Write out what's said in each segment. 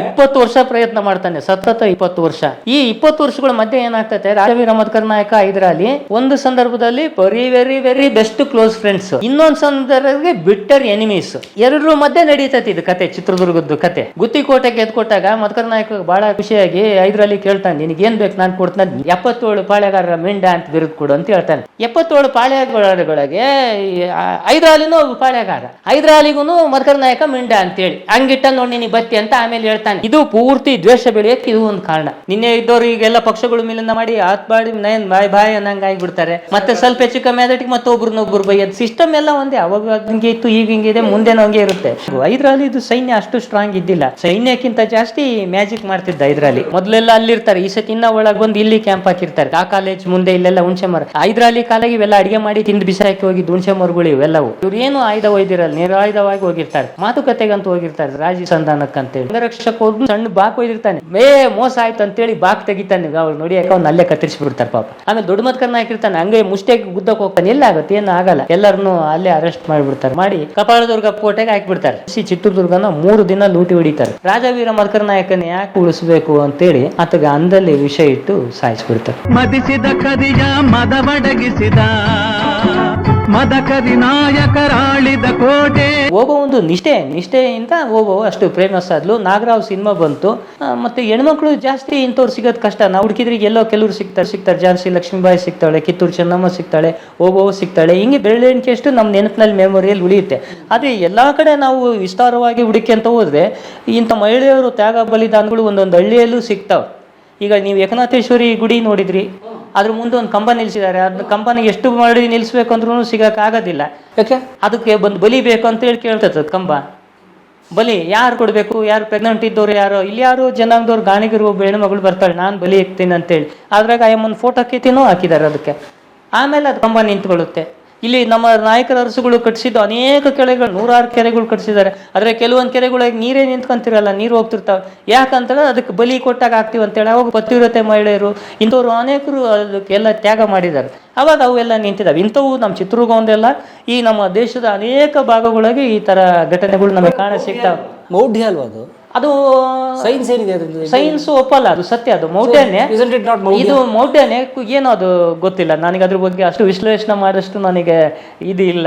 ಇಪ್ಪತ್ತು ವರ್ಷ ಪ್ರಯತ್ನ ಮಾಡ್ತಾನೆ, ಸತತ ಇಪ್ಪತ್ತು ವರ್ಷ. ಈ ಇಪ್ಪತ್ತು ವರ್ಷಗಳ ಮಧ್ಯೆ ಏನಾಗ್ತೈತೆ ರಾಜವೀರ ರಮತ್ಕರ್ ನಾಯಕ ಇದರಲ್ಲಿ ಒಂದು ಸಂದರ್ಭದಲ್ಲಿ very very very best close friends ಇನ್ನೊಂದು ಸಂದರ್ಭದಲ್ಲಿ ಬಿಟ್ಟರ್ ಎನಿಮೀಸ್ ಎರಡರ ಮಧ್ಯೆ ನಡೀತೈತಿ ಇದು ಕತೆ, ಚಿತ್ರದುರ್ಗದ್ದು ಕತೆ. ಗುತ್ತಿಕೋಟೆ ಎದ್ಕೊಟ್ಟಾಗ ಮಧುಕರ್ ನಾಯಕ ಬಹಳ ಖುಷಿಯಾಗಿ ಐದರಲ್ಲಿ ಕೇಳ್ತಾನೆ ನಿನಗೆ ಏನ್ ಬೇಕು ನಾನು ಕೊಡ್ತಾನೆ ಎಪ್ಪತ್ತೇಳು ಪಾಳೆಗಾರರ ಮಿಂಡ ಅಂತ ವಿರುದ್ಧ ಕೊಡು ಅಂತ ಹೇಳ್ತಾನೆ. ಎಪ್ಪತ್ತೇಳು ಪಾಳೆಗಾರಗಳಿಗೆ ಐದರಾಲಿನೂ ಪಾಳೆಗಾರ ಐದರಾಲಿಗೂ ಮಧುಕರ್ ನಾಯಕ ಮಿಂಡ ಅಂತೇಳಿ. ಹಂಗಿಟ್ಟ ನೋಡಿ ನಿನಗೆ ಬತ್ತಿ ಅಂತ ಆಮೇಲೆ ಹೇಳ್ತಾನೆ. ಇದು ಪೂರ್ತಿ ದ್ವೇಷ ಬೆಳೆಯಕ್ಕೆ ಇದು ಒಂದು ಕಾರಣ. ನಿನ್ನೆ ಇದ್ದವ್ರು ಈಗೆಲ್ಲ ಪಕ್ಷಗಳು ಮೇಲಿಂದ ಮಾಡಿ ಆತ್ ಬಾಡಿ ನಯನ್ ಬಾಯ್ ಬಾಯ್ ಅನ್ನಂಗ ಆಗ್ಬಿಡ್ತಾರೆ. ಮತ್ತೆ ಸ್ವಲ್ಪ ಹೆಚ್ಚು ಕಮ್ಮಿ ಆದಟ್ಟಿಗೆ ಮತ್ತೆ ಒಬ್ರನ್ನೊಬ್ರು ಬೈಯೋದು. ಸಿಸ್ಟಮ್ ಎಲ್ಲ ಒಂದೇ. ಅವಾಗ ಹಂಗೆ ಇತ್ತು, ಈಗ ಹಿಂಗಿದೆ ಮುಂದೆ ಹಂಗೆ ಇರುತ್ತೆ. ಐದರಲ್ಲಿ ಇದು ಸೈನ್ಯ ಅಷ್ಟು ಸ್ಟ್ರಾಂಗ್ ಇದ್ದಿಲ್ಲ. ಸೈನ್ಯಕ್ಕಿಂತ ಜಾಸ್ತಿ ಮ್ಯಾಜಿಕ್ ಮಾಡ್ತಿದ್ದ ಐದರಲ್ಲಿ. ಮೊದಲೆಲ್ಲ ಅಲ್ಲಿರ್ತಾರೆ. ಈ ಸತಿ ಒಳಗೆ ಬಂದು ಇಲ್ಲಿ ಕ್ಯಾಂಪ್ ಹಾಕಿರ್ತಾರೆ. ಆ ಕಾಲೇಜ್ ಮುಂದೆ ಇಲ್ಲೆಲ್ಲ ಹುಣಸೆ ಮರ. ಐದರಲ್ಲಿ ಕಾಲಾಗಿ ಇವೆಲ್ಲ ಅಡಿಗೆ ಮಾಡಿ ತಿಂದು ಬಿಸಾಕಿ ಹೋಗಿ ಹುಣಸೆ ಮರಗಳು ಇವೆಲ್ಲವು. ಇವ್ರು ಏನು ಆಯುಧ ಒಯ್ದಿರಲ್ಲ ನಿರಾಯುಧವಾಗಿ ಹೋಗಿರ್ತಾರೆ. ಮಾತುಕತೆಗಂತೂ ಹೋಗಿರ್ತಾರೆ. ರಾಜಿ ಸಂಧಾನಕ್ಕಂತೇಳಿ. ಅಂಗರಕ್ಷಕ ಹೋದ್ರು ಸಣ್ಣ ಬಾಕ್ ಒಯ್ದಿರ್ತಾನೆ. ಮೇ ಮೋಸ ಆಯ್ತು ಅಂತೇಳಿ ಬಾಕ್ ತೆಗಿತಾನೆ. ಅವ್ರು ನೋಡಿ ಯಾಕೆ ಅವ್ನ ಅಲ್ಲೇ ಕತ್ತರಿಸಿ ಬಿಡ್ತಾರೆ ಪಾಪ. ಆಮೇಲೆ ದೊಡ್ಡ ಮತ್ಕರ್ನ ಹಾಕಿರ್ತಾನೆ. ಹಂಗೆ ಮುಷ್ಟೆಗೆ ಗುದ್ದಕ್ಕೆ ಹೋಗ್ತಾನೆ. ಎಲ್ಲ ಆಗುತ್ತೆ? ಏನು ಆಗಲ್ಲ. ಎಲ್ಲರನ್ನು ಅಲ್ಲೇ ಅರೆಸ್ಟ್ ಮಾಡಿಬಿಡ್ತಾರೆ. ಮಾಡಿ ಕಪಾಳದುರ್ಗ ಕೋಟೆಗೆ ಹಾಕಿಬಿಡ್ತಾರೆ. ಸಿ ಚಿತ್ರದುರ್ಗನ ಮೂರು ದಿನ ಲೂಟಿ ಹೊಡಿತಾರೆ. ರಾಜವೀರ ಮಧುಕರ್ ನಾಯಕನ ಯಾಕೆ ಉಳಿಸ್ಬೇಕು ಅಂತೇಳಿ ಆತಗ ಅಂದಲ್ಲಿ ವಿಷಯ ಇಟ್ಟು ಸಾಯಿಸ್ಬಿಡ್ತಾರೆ. ಮದಿಸಿದ ಕದಿಯ ಮದವಡಗಿಸಿದ ಮದಕರಿ ನಾಯಕರಾಳಿದ ಕೋಟೆ. ಹೋಗೋ ಒಂದು ನಿಷ್ಠೆ, ನಿಷ್ಠೆಯಿಂದ ಹೋಗೋ ಅಷ್ಟು ಫೇಮಸ್ ಆದ್ಲು. ನಾಗರಾವ್ ಸಿನಿಮಾ ಬಂತು. ಮತ್ತೆ ಹೆಣ್ಮಕ್ಳು ಜಾಸ್ತಿ ಇಂಥವ್ರು ಸಿಗೋದು ಕಷ್ಟ. ನಾವು ಹುಡುಕಿದ್ರೆ ಎಲ್ಲೋ ಕೆಲವ್ರು ಸಿಗ್ತಾರೆ ಸಿಗ್ತಾರೆ. ಝಾನ್ಸಿ ಲಕ್ಷ್ಮೀಬಾಯಿ ಸಿಗ್ತಾಳೆ, ಕಿತ್ತೂರು ಚೆನ್ನಮ್ಮ ಸಿಗ್ತಾಳೆ ಓಬೋ ಸಿಗ್ತಾಳೆ. ಹಿಂಗೆ ಬೆರಳೆಣಿಕೆಯಷ್ಟು ನಮ್ಮ ನೆನಪಿನಲ್ಲಿ ಮೆಮೊರಿಯಲ್ಲಿ ಉಳಿಯುತ್ತೆ. ಆದರೆ ಎಲ್ಲ ಕಡೆ ನಾವು ವಿಸ್ತಾರವಾಗಿ ಹುಡುಕ್ಯಂತ ಹೋದ್ರೆ ಇಂಥ ಮಹಿಳೆಯರು ತ್ಯಾಗ ಬಲಿದಾನಗಳು ಒಂದೊಂದು ಹಳ್ಳಿಯಲ್ಲೂ ಸಿಗ್ತಾವೆ. ಈಗ ನೀವು ಏಕನಾಥೇಶ್ವರಿ ಗುಡಿ ನೋಡಿದ್ರಿ. ಅದ್ರ ಮುಂದೆ ಒಂದು ಕಂಬ ನಿಲ್ಸಿದ್ದಾರೆ. ಅದ್ ಕಂಬನ ಎಷ್ಟು ಮಾಡಿ ನಿಲ್ಲಿಸ್ಬೇಕು ಅಂದ್ರೂ ಸಿಗಕ್ಕೆ ಆಗೋದಿಲ್ಲ. ಯಾಕೆ? ಅದಕ್ಕೆ ಬಂದು ಬಲಿ ಬೇಕು ಅಂತ ಹೇಳಿ ಕೇಳ್ತೈತೆ ಅದ್ ಕಂಬ. ಬಲಿ ಯಾರು ಕೊಡಬೇಕು? ಯಾರು ಪ್ರೆಗ್ನೆಂಟ್ ಇದ್ದವ್ರು ಯಾರೋ? ಇಲ್ಲಿ ಯಾರು ಜನಾಂಗದವ್ರು ಗಾಣಿಗರು ಒಬ್ಬ ಹೆಣ್ಮಗಳು ಬರ್ತಾಳೆ ನಾನು ಬಲಿ ಇಕ್ತೀನಿ ಅಂತೇಳಿ. ಅದ್ರಾಗ ಅಯ್ಯಮ್ಮನ ಫೋಟೋ ಕೀತಿನೂ ಹಾಕಿದ್ದಾರೆ ಅದಕ್ಕೆ. ಆಮೇಲೆ ಅದು ಕಂಬ ನಿಂತ್ಕೊಳ್ಳುತ್ತೆ. ಇಲ್ಲಿ ನಮ್ಮ ನಾಯಕರ ಅರಸುಗಳು ಕಟ್ಟಿಸಿದ್ದು ಅನೇಕ ಕೆರೆಗಳು, ನೂರಾರು ಕೆರೆಗಳು ಕಟ್ಟಿಸಿದ್ದಾರೆ. ಆದರೆ ಕೆಲವೊಂದು ಕೆರೆಗಳಿಗೆ ನೀರೇ ನಿಂತ್ಕೊಂತಿರಲ್ಲ, ನೀರು ಹೋಗ್ತಿರ್ತಾವೆ. ಯಾಕಂತಂದ್ರೆ ಅದಕ್ಕೆ ಬಲಿ ಕೊಟ್ಟಾಗ ಆಗ್ತೀವಿ ಅಂತೇಳಿ ಅವಾಗ ಪತಿವ್ರತೆ ಮಹಿಳೆಯರು ಇಂಥವ್ರು ಅನೇಕರು ಅದಕ್ಕೆಲ್ಲ ತ್ಯಾಗ ಮಾಡಿದ್ದಾರೆ. ಅವಾಗ ಅವೆಲ್ಲ ನಿಂತಿದ್ದಾವೆ. ಇಂಥವು ನಮ್ಮ ಚಿತ್ರದುರ್ಗ ಒಂದೆಲ್ಲ ಈ ನಮ್ಮ ದೇಶದ ಅನೇಕ ಭಾಗಗಳಿಗೆ ಈ ಥರ ಘಟನೆಗಳು ನಮಗೆ ಕಾಣ ಸಿಗ್ತಾವೆ. ಮೌಢ್ಯ ಅಲ್ವಾ ಅದು? ಅದು ಸೈನ್ಸ್ ಏನಿದೆ ಅದ್ರಲ್ಲಿ ಸೈನ್ಸ್ ಒಪ್ಪಲ್ಲ ಅದು ಸತ್ಯ ಅದು ಮೌಢ್ಯನೇ? ಇದು ಮೌಢ್ಯನೇ ಏನು ಅದು ಗೊತ್ತಿಲ್ಲ. ನನಗೆ ಅದ್ರ ಬಗ್ಗೆ ಅಷ್ಟು ವಿಶ್ಲೇಷಣೆ ಮಾಡಷ್ಟು ನನಗೆ ಇದು ಇಲ್ಲ.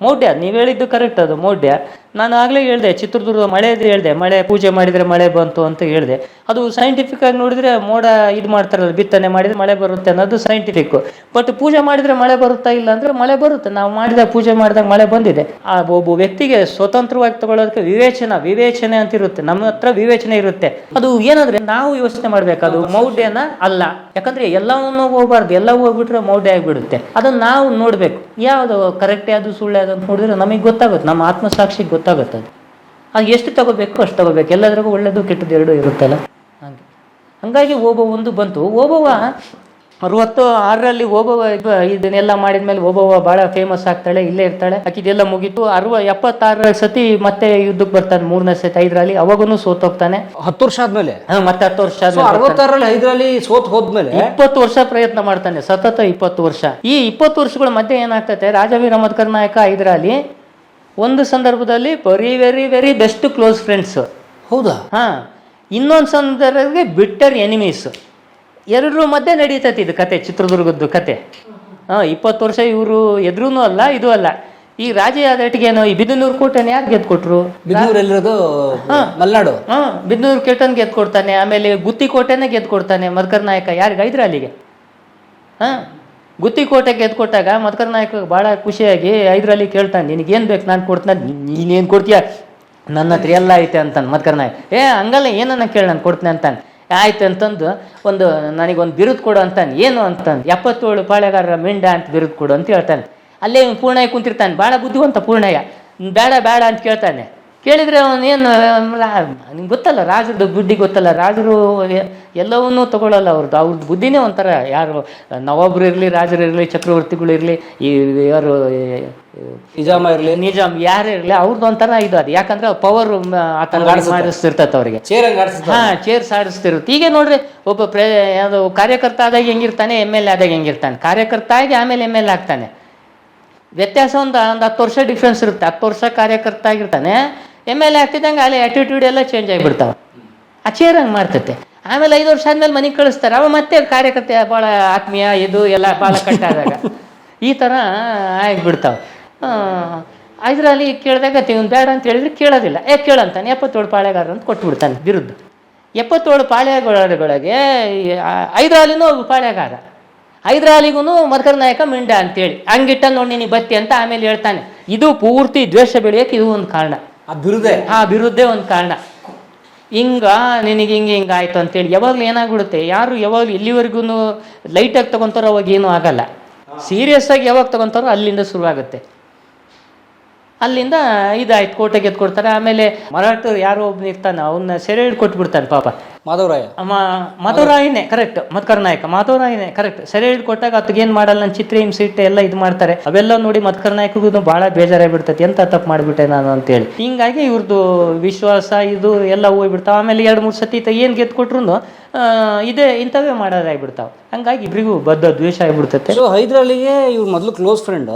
ಮೌಢ್ಯ ನೀವು ಹೇಳಿದ್ದು ಕರೆಕ್ಟ್ ಅದು ಮೌಢ್ಯ. ನಾನು ಆಗಲೇ ಹೇಳಿದೆ, ಚಿತ್ರದುರ್ಗ ಮಳೆದು ಹೇಳಿದೆ, ಮಳೆ ಪೂಜೆ ಮಾಡಿದರೆ ಮಳೆ ಬಂತು ಅಂತ ಹೇಳಿದೆ. ಅದು ಸೈಂಟಿಫಿಕ್ ಆಗಿ ನೋಡಿದ್ರೆ ಮೋಡ ಇದು ಮಾಡ್ತಾರಲ್ಲ, ಬಿತ್ತನೆ ಮಾಡಿದ್ರೆ ಮಳೆ ಬರುತ್ತೆ ಅನ್ನೋದು ಸೈಂಟಿಫಿಕ್ ಬಟ್ ಪೂಜೆ ಮಾಡಿದ್ರೆ ಮಳೆ ಬರುತ್ತಾ ಇಲ್ಲ ಅಂದರೆ ಮಳೆ ಬರುತ್ತೆ. ನಾವು ಮಾಡಿದಾಗ ಪೂಜೆ ಮಾಡಿದಾಗ ಮಳೆ ಬಂದಿದೆ. ಆ ಒಬ್ಬ ವ್ಯಕ್ತಿಗೆ ಸ್ವತಂತ್ರವಾಗಿ ತಗೊಳ್ಳೋದಕ್ಕೆ ವಿವೇಚನ, ವಿವೇಚನೆ ಅಂತ ಇರುತ್ತೆ. ನಮ್ಮ ಹತ್ರ ವಿವೇಚನೆ ಇರುತ್ತೆ. ಅದು ಏನಂದ್ರೆ ನಾವು ಯೋಚನೆ ಮಾಡಬೇಕು, ಅದು ಮೌಢ್ಯನ ಅಲ್ಲ. ಯಾಕಂದ್ರೆ ಎಲ್ಲವನ್ನೂ ಹೋಗ್ಬಾರ್ದು, ಎಲ್ಲ ಹೋಗ್ಬಿಟ್ರೆ ಮೌಢ್ಯ ಆಗಿಬಿಡುತ್ತೆ. ಅದನ್ನ ನಾವು ನೋಡಬೇಕು. ಯಾವುದು ಕರೆಕ್ಟ್ ಯಾವುದು ಸುಳ್ಳು ಯಾವ್ದು ಅಂತ ನೋಡಿದ್ರೆ ನಮಗೆ ಗೊತ್ತಾಗುತ್ತೆ, ನಮ್ಮ ಆತ್ಮಸಾಕ್ಷಿ ಗೊತ್ತಾಗುತ್ತೆ. ಅದು. ಅದು ಎಷ್ಟು ತಗೋಬೇಕು ಅಷ್ಟು ತಗೋಬೇಕು. ಎಲ್ಲದ್ರಾಗೂ ಒಳ್ಳೆಯದು ಕೆಟ್ಟದ್ದು ಎರಡೂ ಇರುತ್ತಲ್ಲ? ಹಾಗೆ. ಹಂಗಾಗಿ ಓಬೋ ಒಂದು ಬಂತು. ಓಬವ್ವ ಅರವತ್ತು ಆರರಲ್ಲಿ ಓಬವ್ವ ಇದನ್ನೆಲ್ಲ ಮಾಡಿದ್ಮೇಲೆ ಓಬವ್ವ ಭಾಳ ಫೇಮಸ್ ಆಗ್ತಾಳೆ ಇಲ್ಲೇ ಇರ್ತಾಳೆ. ಆಕಿದೆಲ್ಲ ಮುಗೀತು. ಅರವ ಎಪ್ಪತ್ತಾರರ ಸತಿ ಮತ್ತೆ ಯುದ್ಧಕ್ಕೆ ಬರ್ತಾನೆ ಮೂರನೇ ಸತಿ ಐದರಲ್ಲಿ. ಅವಾಗೂ ಸೋತೋಗ್ತಾನೆ ಹತ್ತು ವರ್ಷ ಆದ್ಮೇಲೆ? ಮತ್ತೆ ಹತ್ತು ವರ್ಷ ಆದ್ಮೇಲೆ ಐದರಲ್ಲಿ ಸೋತ್ ಹೋದ್ಮೇಲೆ? ಇಪ್ಪತ್ತು ವರ್ಷ ಪ್ರಯತ್ನ ಮಾಡ್ತಾನೆ ಸತತ ಇಪ್ಪತ್ತು ವರ್ಷ. ಈ ಇಪ್ಪತ್ತು ವರ್ಷಗಳ ಮಧ್ಯೆ ಏನಾಗ್ತೈತೆ ರಾಜವೀರ ಮಧುಕರ್ ನಾಯಕ ಇದರಲ್ಲಿ ಒಂದು ಸಂದರ್ಭದಲ್ಲಿ very very very best close friends ಹೌದಾ? ಹಾಂ. ಇನ್ನೊಂದು ಸಂದರ್ಭದಲ್ಲಿ ಬಿಟ್ಟರ್ ಎನಿಮೀಸ್ ಎರಡರ ಮಧ್ಯೆ ನಡೀತೈತಿ ಇದು ಕತೆ ಚಿತ್ರದುರ್ಗದ್ದು ಕತೆ. ಹಾಂ ಇಪ್ಪತ್ತು ವರ್ಷ ಇವರು ಎದುರೂ ಅಲ್ಲ ಇದು ಅಲ್ಲ. ಈ ರಾಜ ಆದಟಿಗೇನು ಈ ಬಿದನೂರು ಕೋಟೆನ ಯಾರು ಗೆದ್ಕೊಟ್ರು? ಬಿದ್ದೂರಲ್ಲಿರೋದು ಮಲ್ನಾಡು. ಹಾಂ ಬಿದನೂರು ಕೇಟನ್ ಗೆದ್ಕೊಡ್ತಾನೆ ಆಮೇಲೆ ಗುತ್ತಿ ಕೋಟೆನೇ ಗೆದ್ಕೊಡ್ತಾನೆ ಮಧುಕರ್ ನಾಯಕ. ಯಾರಿಗೆ? ಅಲ್ಲಿಗೆ ಹಾ. ಗುತ್ತಿ ಕೋಟೆಗೆ ಗೆದ್ಕೊಟ್ಟಾಗ ಮಧುಕರ್ ನಾಯಕ ಭಾಳ ಖುಷಿಯಾಗಿ ಐದರಲ್ಲಿ ಕೇಳ್ತಾನೆ, ನಿನಗೇನು ಬೇಕು ನಾನು ಕೊಡ್ತೀನಿ ನೀನೇನು ಕೊಡ್ತೀಯ? ನನ್ನ ಹತ್ರ ಎಲ್ಲ ಐತೆ ಅಂತಾನೆ ಮಧುಕರ್ ನಾಯಕ್. ಏ, ಹಂಗಲ್ಲ, ಏನನ್ನ ಕೇಳಿ, ನಾನು ಕೊಡ್ತೀನಿ ಅಂತಾನೆ. ಆಯ್ತು ಅಂತಂದು ಒಂದು ನನಗೊಂದು ಬಿರುದು ಕೊಡು ಅಂತಾನೆ. ಏನು ಅಂತಂದು ಎಪ್ಪತ್ತೇಳು ಪಾಳೆಗಾರರ ಮಿಂಡ ಅಂತ ಬಿರುದು ಕೊಡು ಅಂತ ಹೇಳ್ತಾನೆ. ಅಲ್ಲೇ ಪೂರ್ಣಯ್ಯ ಕುಂತಿರ್ತಾನೆ ಭಾಳ ಬುದ್ಧಿವಂತ ಪೂರ್ಣಯ್ಯ. ಬೇಡ ಬೇಡ ಅಂತ ಕೇಳ್ತಾನೆ. ಕೇಳಿದ್ರೆ ಏನು ನಿಮ್ಗೆ ಗೊತ್ತಲ್ಲ ರಾಜರದ್ದು ಬುದ್ಧಿ ಗೊತ್ತಲ್ಲ ರಾಜರು ಎಲ್ಲವನ್ನೂ ತಗೊಳ್ಳಲ್ಲ ಅವ್ರದ್ದು ಅವ್ರದ್ದು ಬುದ್ಧಿನೇ ಒಂಥರ ಯಾರು ನವಾಬ್ರು ಇರಲಿ ರಾಜರು ಇರಲಿ ಚಕ್ರವರ್ತಿಗಳು ಇರಲಿ ಈ ಯಾರು ನಿಜಾಮ ಇರಲಿ. ನಿಜಾಮ್ ಯಾರೇ ಇರಲಿ ಅವ್ರದ್ದು ಒಂಥರ ಇದು ಅದು. ಯಾಕಂದ್ರೆ ಪವರ್ ಆತನ ಮಾಡಿಸ್ತಿರ್ತೈತೆ ಅವ್ರಿಗೆ. ಚೇರ್ ಹಾಂ ಚೇರ್ ಆಡಿಸ್ತಿರುತ್ತೆ ಈಗ ನೋಡ್ರಿ ಒಬ್ಬ ಪ್ರೇ ಯಾವುದು ಕಾರ್ಯಕರ್ತ ಆದಾಗ ಹೆಂಗಿರ್ತಾನೆ ಎಂ ಎಲ್ ಎ ಆದಾಗ ಹೆಂಗಿರ್ತಾನೆ. ಕಾರ್ಯಕರ್ತ ಆಗಿ ಆಮೇಲೆ ಎಂ ಎಲ್ ಆಗ್ತಾನೆ. ವ್ಯತ್ಯಾಸ ಒಂದು ಒಂದು ಹತ್ತು ವರ್ಷ ಡಿಫ್ರೆನ್ಸ್ ಇರುತ್ತೆ. ಹತ್ತು ವರ್ಷ ಕಾರ್ಯಕರ್ತ ಆಗಿರ್ತಾನೆ ಎಂ ಎಲ್ ಎ ಆಗ್ತಿದ್ದಂಗೆ ಅಲ್ಲಿ ಆ್ಯಟಿಟ್ಯೂಡ್ ಎಲ್ಲ ಚೇಂಜ್ ಆಗಿಬಿಡ್ತಾವೆ. ಆ ಚೇರ್ ಹಂಗೆ ಮಾಡ್ತತೆ. ಆಮೇಲೆ ಐದು ವರ್ಷ ಆದ್ಮೇಲೆ ಮನೆಗೆ ಕಳಿಸ್ತಾರೆ. ಅವ ಮತ್ತೆ ಕಾರ್ಯಕರ್ತೆ ಭಾಳ ಆತ್ಮೀಯ, ಇದು ಎಲ್ಲ ಭಾಳ ಕಟ್ಟಾದಾಗ ಈ ಥರ ಆಗಿಬಿಡ್ತಾವೆ. ಇದರಲ್ಲಿ ಕೇಳಿದಾಗ ಇವ್ನು ಬೇಡ ಅಂತ ಹೇಳಿದ್ರೆ ಕೇಳೋದಿಲ್ಲ. ಏ, ಕೇಳಂತಾನೆ. ಎಪ್ಪತ್ತೇಳು ಪಾಳೆಗಾರ ಅಂತ ಕೊಟ್ಬಿಡ್ತಾನೆ ಬಿರುದ್ದು ಎಪ್ಪತ್ತೇಳು ಪಾಳ್ಯಗಳೊಳಗೆ ಐದರಾಲಿನೂ ಪಾಳೆಗಾರ ಐದರಾಲಿಗೂ ಮರ್ಕರ್ ನಾಯಕ ಮಿಂಡ ಅಂತೇಳಿ. ಹಂಗಿಟ್ಟ ನೋಡಿ ನೀನು ಬತ್ತಿ ಅಂತ ಆಮೇಲೆ ಹೇಳ್ತಾನೆ. ಇದು ಪೂರ್ತಿ ದ್ವೇಷ ಬೆಳೆಯೋಕೆ ಇದು ಒಂದು ಕಾರಣ. ಬಿರುದೇ. ಆ ವಿರುದ್ಧೇ ಒಂದು ಕಾರಣ. ಹಿಂಗ ನಿನಗೆ ಹಿಂಗೆ ಹಿಂಗೆ ಆಯ್ತು ಅಂತೇಳಿ ಯಾವಾಗಲೂ ಏನಾಗ್ಬಿಡುತ್ತೆ ಯಾರು ಯಾವಾಗಲೂ ಇಲ್ಲಿವರೆಗೂ ಲೈಟಾಗಿ ತಗೊತಾರೋ ಅವಾಗ ಏನೂ ಆಗಲ್ಲ. ಸೀರಿಯಸ್ ಆಗಿ ಯಾವಾಗ ತಗೊತಾರೋ ಅಲ್ಲಿಂದ ಶುರುವಾಗುತ್ತೆ. ಅಲ್ಲಿಂದ ಇದಾಯ್ತು ಕೋಟೆಗೆ ಎತ್ಕೊಡ್ತಾರೆ ಆಮೇಲೆ ಮರಾಠರು ಯಾರೋ ಒಬ್ನು ಇರ್ತಾನೆ ಅವನ್ನ ಸೆರೆ ಹಿಡ್ದು ಕೊಟ್ಬಿಡ್ತಾನೆ ಪಾಪ. ಮಾಧವರಾಯ. ಮಾಧವರಾಯನೇ ಕರೆಕ್ಟ್ ಮತ್ಕರ್ ನಾಯಕ ಮಾಧವರಾಯನೇ ಕರೆಕ್ಟ್ ಸೆರೆ ಹಿಡ್ಕೊಟ್ಟಾಗ ಕೊಟ್ಟಾಗ ಏನು ಮಾಡಲ್ಲ ನನ್ನ ಚಿತ್ರ ಹಿಂಸೆ ಇಟ್ಟು ಎಲ್ಲ ಇದು ಮಾಡ್ತಾರೆ. ಅವೆಲ್ಲ ನೋಡಿ ಮತ್ಕರ್ ಬಹಳ ಬೇಜಾರಾಗಿ ಬಿಡ್ತೈತಿ ಎಂತ ತಪ್ಪು ಮಾಡಿಬಿಟ್ಟೆ ನಾನು ಅಂತೇಳಿ. ಹಿಂಗಾಗಿ ಇವ್ರದ್ದು ವಿಶ್ವಾಸ ಇದು ಎಲ್ಲ ಹೋಗ್ಬಿಡ್ತಾವ. ಆಮೇಲೆ ಎರಡು ಮೂರು ಸತಿ ಏನು ಗೆದ್ದು ಕೊಟ್ರು ಇದೇ ಇಂಥವೇ ಮಾಡೋದಾಗ್ಬಿಡ್ತಾವ ಹಂಗಾಗಿ ಇಬ್ಬರಿಗೂ ಬದ್ಧ ದ್ವೇಷ ಆಗ್ಬಿಡ್ತೈತೆ. ಸೊ ಹೈದರಾಲಿಗೆ ಇವ್ರು ಮೊದಲು ಕ್ಲೋಸ್ ಫ್ರೆಂಡ್